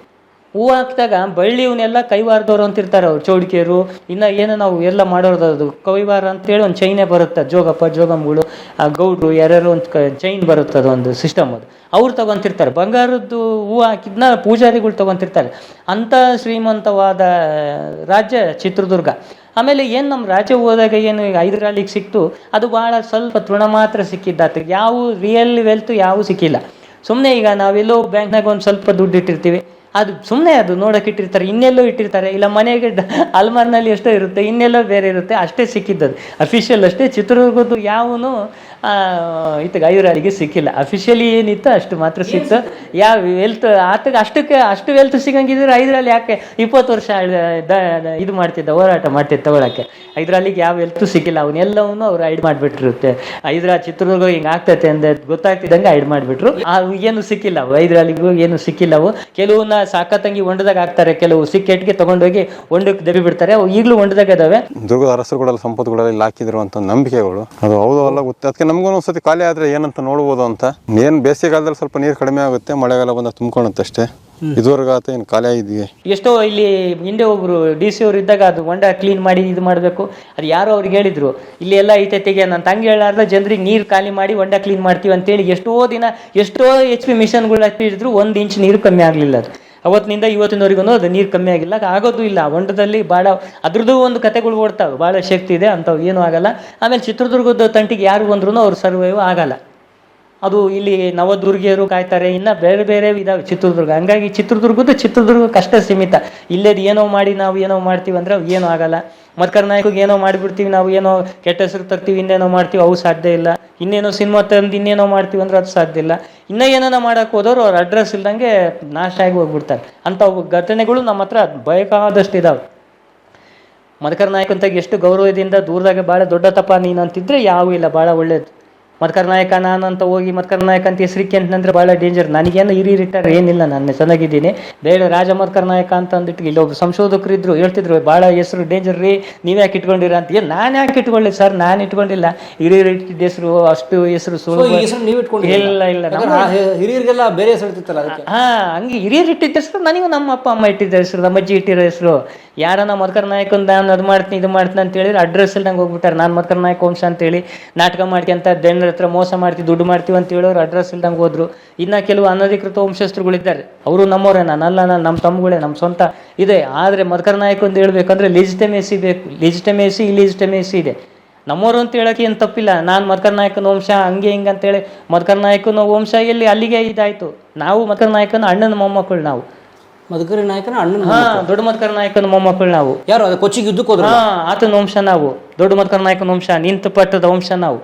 ಹೂವು ಹಾಕಿದಾಗ ಬಳ್ಳಿ ಇವನ್ನೆಲ್ಲ ಕೈವಾರದವ್ರು ಅಂತಿರ್ತಾರೆ ಅವ್ರು ಚೌಡಿಕೆಯರು ಇನ್ನು ಏನು ನಾವು ಎಲ್ಲ ಮಾಡೋದು ಅದು, ಕೈವಾರ ಅಂತೇಳಿ ಒಂದು ಚೈನೇ ಬರುತ್ತೆ, ಜೋಗಪ್ಪ ಜೋಗಮ್ಗಳು ಆ ಗೌಡ್ರು, ಯಾರ್ಯಾರು ಒಂದು ಚೈನ್ ಬರುತ್ತೆ ಅದು ಒಂದು ಸಿಸ್ಟಮ್ ಅದು. ಅವ್ರು ತಗೊಂತಿರ್ತಾರೆ. ಬಂಗಾರದ್ದು ಹೂವು ಹಾಕಿದ್ನ ಪೂಜಾರಿಗಳು ತಗೊಂತಿರ್ತಾರೆ. ಅಂಥ ಶ್ರೀಮಂತವಾದ ರಾಜ್ಯ ಚಿತ್ರದುರ್ಗ. ಆಮೇಲೆ ಏನು ನಮ್ಮ ರಾಜ್ಯ ಹೋದಾಗ ಏನು ಹೈದರಾಲಿಗೆ ಸಿಕ್ತು, ಅದು ಭಾಳ ಸ್ವಲ್ಪ ತೃಣ ಮಾತ್ರ ಸಿಕ್ಕಿದ್ದಾತ ಯಾವ ರಿಯಲ್ ವೆಲ್ತ್ ಯಾವೂ ಸಿಕ್ಕಿಲ್ಲ. ಸುಮ್ಮನೆ ಈಗ ನಾವೆಲ್ಲೋ ಬ್ಯಾಂಕ್ನಾಗ ಒಂದು ಸ್ವಲ್ಪ ದುಡ್ಡು ಇಟ್ಟಿರ್ತೀವಿ. ಅದು ಸುಮ್ಮನೆ ಅದು ನೋಡಕ್ಕೆ ಇಟ್ಟಿರ್ತಾರೆ, ಇನ್ನೆಲ್ಲೋ ಇಟ್ಟಿರ್ತಾರೆ. ಇಲ್ಲ, ಮನೆಗೆ ಅಲ್ಮಾರ್ನಲ್ಲಿ ಎಷ್ಟೋ ಇರುತ್ತೆ, ಇನ್ನೆಲ್ಲೋ ಬೇರೆ ಇರುತ್ತೆ, ಅಷ್ಟೇ ಸಿಕ್ಕಿದ್ದದು ಅಫಿಷಿಯಲ್ ಅಷ್ಟೇ, ಚಿತ್ರದುರ್ಗದ್ದು ಯಾವನು ಇತ್ತು ಐವರಾಳಿಗೆ ಸಿಕ್ಕಿಲ್ಲ. ಅಫಿಷಿಯಲಿ ಏನಿತ್ತು ಅಷ್ಟು ಮಾತ್ರ ಸಿಕ್ತು. ಯಾವ ವೆಲ್ತ್ ಆತಗ ಅಷ್ಟಕ್ಕೆ ಅಷ್ಟು ವೆಲ್ತ್ ಸಿಗಂಗಿದ್ರೆ ಐದರಲ್ಲಿ ಯಾಕೆ ಇಪ್ಪತ್ತು ವರ್ಷ ಇದು ಮಾಡ್ತಿದ್ದ ಹೋರಾಟ ಮಾಡ್ತಿದ್ದ ತಗೊಳಕ್ಕೆ. ಐದರಲ್ಲಿಗೆ ಯಾವ ವೆಲ್ತು ಸಿಕ್ಕಿಲ್ಲ. ಅವನ್ನೆಲ್ಲವನ್ನು ಅವ್ರು ಐಡ್ ಮಾಡಿಬಿಟ್ಟಿರುತ್ತೆ. ಐದರ ಚಿತ್ರದುರ್ಗ ಹಿಂಗೆ ಆಗ್ತೈತೆ ಅಂದ್ರೆ ಗೊತ್ತಾಗ್ತಿದ್ದಂಗೆ ಐಡ್ ಮಾಡಿಬಿಟ್ರು. ಏನು ಸಿಕ್ಕಿಲ್ಲ ಅವು. ಐದರಲ್ಲಿಗೂ ಏನು ಸಿಕ್ಕಿಲ್ಲ ಅವು. ಕೆಲವನ್ನ ಸಾಕತ್ತಂಗಿ ಹೊಂಡದಾಗ ಹಾಕ್ತಾರೆ. ಕೆಲವು ಸಿಕ್ಕೆಟ್ಗೆ ತಗೊಂಡೋಗಿ ಹೊಂಡಕ್ಕೆ ದಬ್ಬಿ ಬಿಡ್ತಾರೆ. ಅವು ಈಗಲೂ ಹೊಂಡದಾಗ ಇದಾವೆ. ದುರ್ಗದ ಅರಸರುಗಳಲ್ಲಿ ಸಂಪತ್ತುಗಳಲ್ಲಿ ಹಾಕಿದಿರುವಂತ ನಂಬಿಕೆಗಳು. ಅದು ಹೌದು ಅಲ್ಲ ಗೊತ್ತೆ. ಅದಕ್ಕೆ ನಮಗೂ ಒಂದ್ಸತಿ ಖಾಲಿ ಆದ್ರೆ ಏನಂತ ನೋಡಬಹುದು ಅಂತ. ಏನ್ ಬೇಸಿಗೆಗಾಲದಲ್ಲಿ ಸ್ವಲ್ಪ ನೀರು ಕಡಿಮೆ ಆಗುತ್ತೆ ಮಳೆಗಾಲ ಬಂದ ತುಂಬ್ಕೊಳುತ್ತೆ ಅಷ್ಟೇ. ಇದುವರೆಗೂ ಆತ ಏನು ಖಾಲಿ ಆಗಿದೆಯೇ. ಎಷ್ಟೋ ಇಲ್ಲಿ ಹಿಂದೆ ಒಬ್ರು ಡಿ ಸಿ ಅವರು ಇದ್ದಾಗ ಅದು ಹೊಂಡ ಕ್ಲೀನ್ ಮಾಡಿ ಇದು ಮಾಡಬೇಕು. ಅದು ಯಾರೋ ಅವ್ರಿಗೆ ಹೇಳಿದ್ರು ಇಲ್ಲಿ ಎಲ್ಲ ಐತೆ ತೆಗೆ. ನನ್ನ ತಂಗಿ ಹೇಳಾರ್ದ ಜನರಿಗೆ ನೀರು ಖಾಲಿ ಮಾಡಿ ಹೊಂಡ ಕ್ಲೀನ್ ಮಾಡ್ತೀವಿ ಅಂತೇಳಿ ಎಷ್ಟೋ ದಿನ ಎಷ್ಟೋ ಎಚ್ ಪಿ ಮಿಷನ್ಗಳು ಹಿಡಿದ್ರು ಒಂದು ಇಂಚ್ ನೀರು ಕಮ್ಮಿ ಆಗಲಿಲ್ಲ ಅದು. ಅವತ್ತಿನಿಂದ ಇವತ್ತಿನವರೆಗೂ ಅದು ನೀರು ಕಮ್ಮಿ ಆಗಿಲ್ಲ. ಆಗೋದು ಇಲ್ಲ. ಹೊಂಡದಲ್ಲಿ ಭಾಳ, ಅದ್ರದ್ದು ಒಂದು ಕತೆಗಳು ಓಡ್ತಾವೆ. ಭಾಳ ಶಕ್ತಿ ಇದೆ ಅಂಥವು. ಏನೂ ಆಗಲ್ಲ. ಆಮೇಲೆ ಚಿತ್ರದುರ್ಗದ ತಂಟಿಗೆ ಯಾರು ಬಂದ್ರೂ ಅವ್ರು ಸರ್ವೈವ್ ಆಗಲ್ಲ. ಅದು ಇಲ್ಲಿ ನವದುರ್ಗಿಯರು ಕಾಯ್ತಾರೆ. ಇನ್ನು ಬೇರೆ ಬೇರೆ ಇದಾವೆ ಚಿತ್ರದುರ್ಗ. ಹಂಗಾಗಿ ಚಿತ್ರದುರ್ಗದ ಚಿತ್ರದುರ್ಗ ಕಷ್ಟ ಸೀಮಿತ. ಇಲ್ಲೇದು ಏನೋ ಮಾಡಿ, ನಾವು ಏನೋ ಮಾಡ್ತೀವಿ ಅಂದ್ರೆ ಏನೂ ಆಗಲ್ಲ. ಮತ್ಕರ್ ನಾಯಕಿಗೆ ಏನೋ ಮಾಡಿಬಿಡ್ತೀವಿ, ನಾವು ಏನೋ ಕೆಟ್ಟ ಹೆಸರು ತರ್ತೀವಿ, ಇನ್ನೇನೋ ಮಾಡ್ತೀವಿ, ಅವು ಸಾಧ್ಯ ಇಲ್ಲ. ಇನ್ನೇನೋ ಸಿನಿಮಾ ತಂದು ಇನ್ನೇನೋ ಮಾಡ್ತೀವಿ ಅಂದ್ರೆ ಅದು ಸಾಧ್ಯ ಇಲ್ಲ. ಇನ್ನೂ ಏನೇನೋ ಮಾಡೋಕೆ ಹೋದವ್ರು ಅವ್ರ ಅಡ್ರೆಸ್ ಇಲ್ದಂಗೆ ನಾಶ ಆಗಿ ಹೋಗ್ಬಿಡ್ತಾರೆ. ಅಂತ ಘಟನೆಗಳು ನಮ್ಮ ಹತ್ರ ಬೇಕಾದಷ್ಟು ಇದಾವೆ. ಮದಕರ್ ನಾಯಕ್ ಅಂತ ಎಷ್ಟು ಗೌರವದಿಂದ ದೂರದಾಗ ಭಾಳ ದೊಡ್ಡ ತಪ್ಪ ನೀನು ಅಂತಿದ್ರೆ ಯಾವೂ ಇಲ್ಲ ಭಾಳ ಒಳ್ಳೇದು. ಮದಕರ್ ನಾಯಕ ನಾನು ಅಂತ ಹೋಗಿ ಮತ್ಕರ್ ನಾಯಕ ಅಂತ ಹೆಸರಿಕೆ ಅಂತಂದ್ರೆ ಭಾಳ ಡೇಂಜರ್ ನನಗೇನು ಹಿರಿ ರಿಟೈರ್ ಏನಿಲ್ಲ ನಾನು ಚೆನ್ನಾಗಿದ್ದೀನಿ. ಬೇಡ ರಾಜ ಮತ್ಕರ್ ನಾಯಕ ಅಂತ ಅಂದ್ಬಿಟ್ಟು ಇಲ್ಲಿ ಒಬ್ಬ ಸಂಶೋಧಕರು ಇದ್ರು ಹೇಳ್ತಿದ್ರು ಭಾಳ ಹೆಸರು ಡೇಂಜರ್ ರೀ ನೀವು ಯಾಕೆ ಇಟ್ಕೊಂಡಿರ ಅಂತ. ಏನು ನಾನು ಯಾಕೆ ಇಟ್ಕೊಳ್ಳಿ ಸರ್ ನಾನು ಇಟ್ಕೊಂಡಿಲ್ಲ. ಹಿರಿ ಇಟ್ಟಿದ್ದ ಹೆಸರು ಅಷ್ಟು ಹೆಸರು ಸುಳ್ಳು ನೀವು ಇಟ್ಕೊಂಡು ಇಲ್ಲ ಇಲ್ಲ ಹಿರಿಯರಿಗೆಲ್ಲ ಬೇರೆ ಹೆಸರು ಇರ್ತಿತ್ತಲ್ಲ ಹಾ ಹಂಗೆ ಹಿರಿಯರು ಇಟ್ಟಿದ್ದ ಹೆಸರು ನನಗೂ ನಮ್ಮ ಅಪ್ಪ ಅಮ್ಮ ಇಟ್ಟಿದ್ದ ಹೆಸರು ನಮ್ಮ ಅಜ್ಜಿ ಇಟ್ಟಿರೋ ಹೆಸರು. ಯಾರನ್ನ ಮದ್ಕರ್ ನಾಯಕ ನಾನು ಅದು ಮಾಡ್ತೀನಿ ಇದು ಮಾಡ್ತೀನಿ ಅಂತ ಹೇಳಿದ್ರೆ ಅಡ್ರೆಸ್ ನಂಗೆ ಹೋಗ್ಬಿಟ್ಟಾರೆ. ನಾನು ಮದ್ಕರ್ ನಾಯಕ ವಂಶ ಅಂತೇಳಿ ನಾಟಕ ಮಾಡ್ಕೊಂತ ಜನರ ಹತ್ರ ಮೋಸ ಮಾಡ್ತೀವಿ ದುಡ್ಡು ಮಾಡ್ತೀವಿ ಅಂತ ಹೇಳೋರು ಅಡ್ರೆಸ್ ಇಲ್ದಂಗೆ ಹೋದ್ರು. ಇನ್ನು ಕೆಲವು ಅನಧಿಕೃತ ವಂಶಸ್ಥರುಗಳಿದ್ದಾರೆ ಅವರು ನಮ್ಮವರೇ ನಾನಲ್ಲ ನಾನು ನಮ್ಮ ತಮ್ಮಗಳೇ ನಮ್ಮ ಸ್ವಂತ. ಇದೆ. ಆದರೆ ಮಧುಕರ ನಾಯಕ ಅಂತ ಹೇಳ್ಬೇಕಂದ್ರೆ ಲಿಜಿಟಮೇಸಿ ಬೇಕು. ಲೆಜಿಟಮೇಸಿ ಇಲಿಜಿಟಮೇಸಿ ಇದೆ. ನಮ್ಮವರು ಅಂತ ಹೇಳೋಕೆ ಏನು ತಪ್ಪಿಲ್ಲ. ನಾನು ಮಧುಕರ ನಾಯಕನ ವಂಶ ಹಂಗೆ ಹಿಂಗೆ ಅಂತೇಳಿ ಮಧುಕರ ನಾಯಕನ ವಂಶ ಎಲ್ಲಿ? ಅಲ್ಲಿಗೆ ಇದಾಯಿತು. ನಾವು ಮಧುಕರ ನಾಯಕನ ಅಣ್ಣನ ಮೊಮ್ಮಕ್ಕಳು ನಾವು. ಮದಕರಿ ನಾಯಕನ ಅಣ್ಣನ ಹಾ ದೊಡ್ಡ ಮಧುಕರ ನಾಯಕನ ಮೊಮ್ಮಕ್ಕಳು ನಾವು. ಯಾರು? ಅದು ಕೊಚ್ಚಿಗೆ ಯುದ್ಧಕ್ಕೆ ಹೋದ್ರು. ಹಾ ಆತನ ವಂಶ ನಾವು. ದೊಡ್ಡ ಮಧುಕರ ನಾಯಕನ ವಂಶ ನಿಂತು ಪಟ್ಟದ ವಂಶ ನಾವು.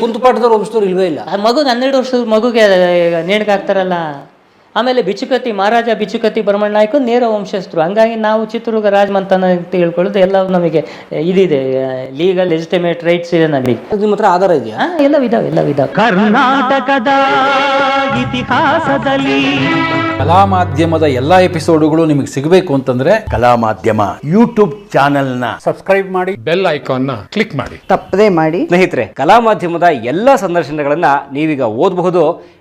ಕುಂತುಪಾಟದವ್ರ ವಂಶದವ್ರು ಇಲ್ವೇ ಇಲ್ಲ. ಆ ಮಗು ಹನ್ನೆರಡು ವರ್ಷದ ಮಗುಗೆ ನೇಣಿಗೆ ಹಾಕ್ತಾರಲ್ಲ ಆಮೇಲೆ ಬಿಚುಕತಿ ಮಹಾರಾಜ ಬಿಚುಕತಿ ಬ್ರಹ್ಮಣ್ಣಾಯ್ಕು ನಾಯಕ ನೇರ ವಂಶಸ್ಥರು. ಹಂಗಾಗಿ ನಾವು ಚಿತ್ರದುರ್ಗ ರಾಜಮಂತನ ಅಂತ ಹೇಳ್ಕೊಳ್ಳೋದು ಎಲ್ಲ ನಮಗೆ ಇದಿದೆ ಲೀಗಲ್ ಲೆಜಿಟಿಮೇಟ್ ರೈಟ್ಸ್ ಇದೆ ನಮಗೆ ನಿಮ್ಮ ಹತ್ರ ಆಧಾರ ಇದೆಯಾ? ಎಲ್ಲ ಇದಾವೆ ಎಲ್ಲ ಇದಾವೆ. ಕರ್ನಾಟಕದ ಇತಿಹಾಸದಲ್ಲಿ. ಕಲಾ ಮಾಧ್ಯಮದ ಎಲ್ಲಾ ಎಪಿಸೋಡುಗಳು ನಿಮಗೆ ಸಿಗಬೇಕು ಅಂತಂದ್ರೆ ಕಲಾ ಮಾಧ್ಯಮ ಯೂಟ್ಯೂಬ್ ಚಾನೆಲ್ನ ಸಬ್ಸ್ಕ್ರೈಬ್ ಮಾಡಿ ಬೆಲ್ ಐಕಾನ್ನ ಕ್ಲಿಕ್ ಮಾಡಿ. ತಪ್ಪದೇ ಮಾಡಿ. ಸ್ನೇಹಿತರೆ ಕಲಾ ಮಾಧ್ಯಮದ ಎಲ್ಲಾ ಸಂದರ್ಶನಗಳನ್ನ ನೀವೀಗ ಓದಬಹುದು.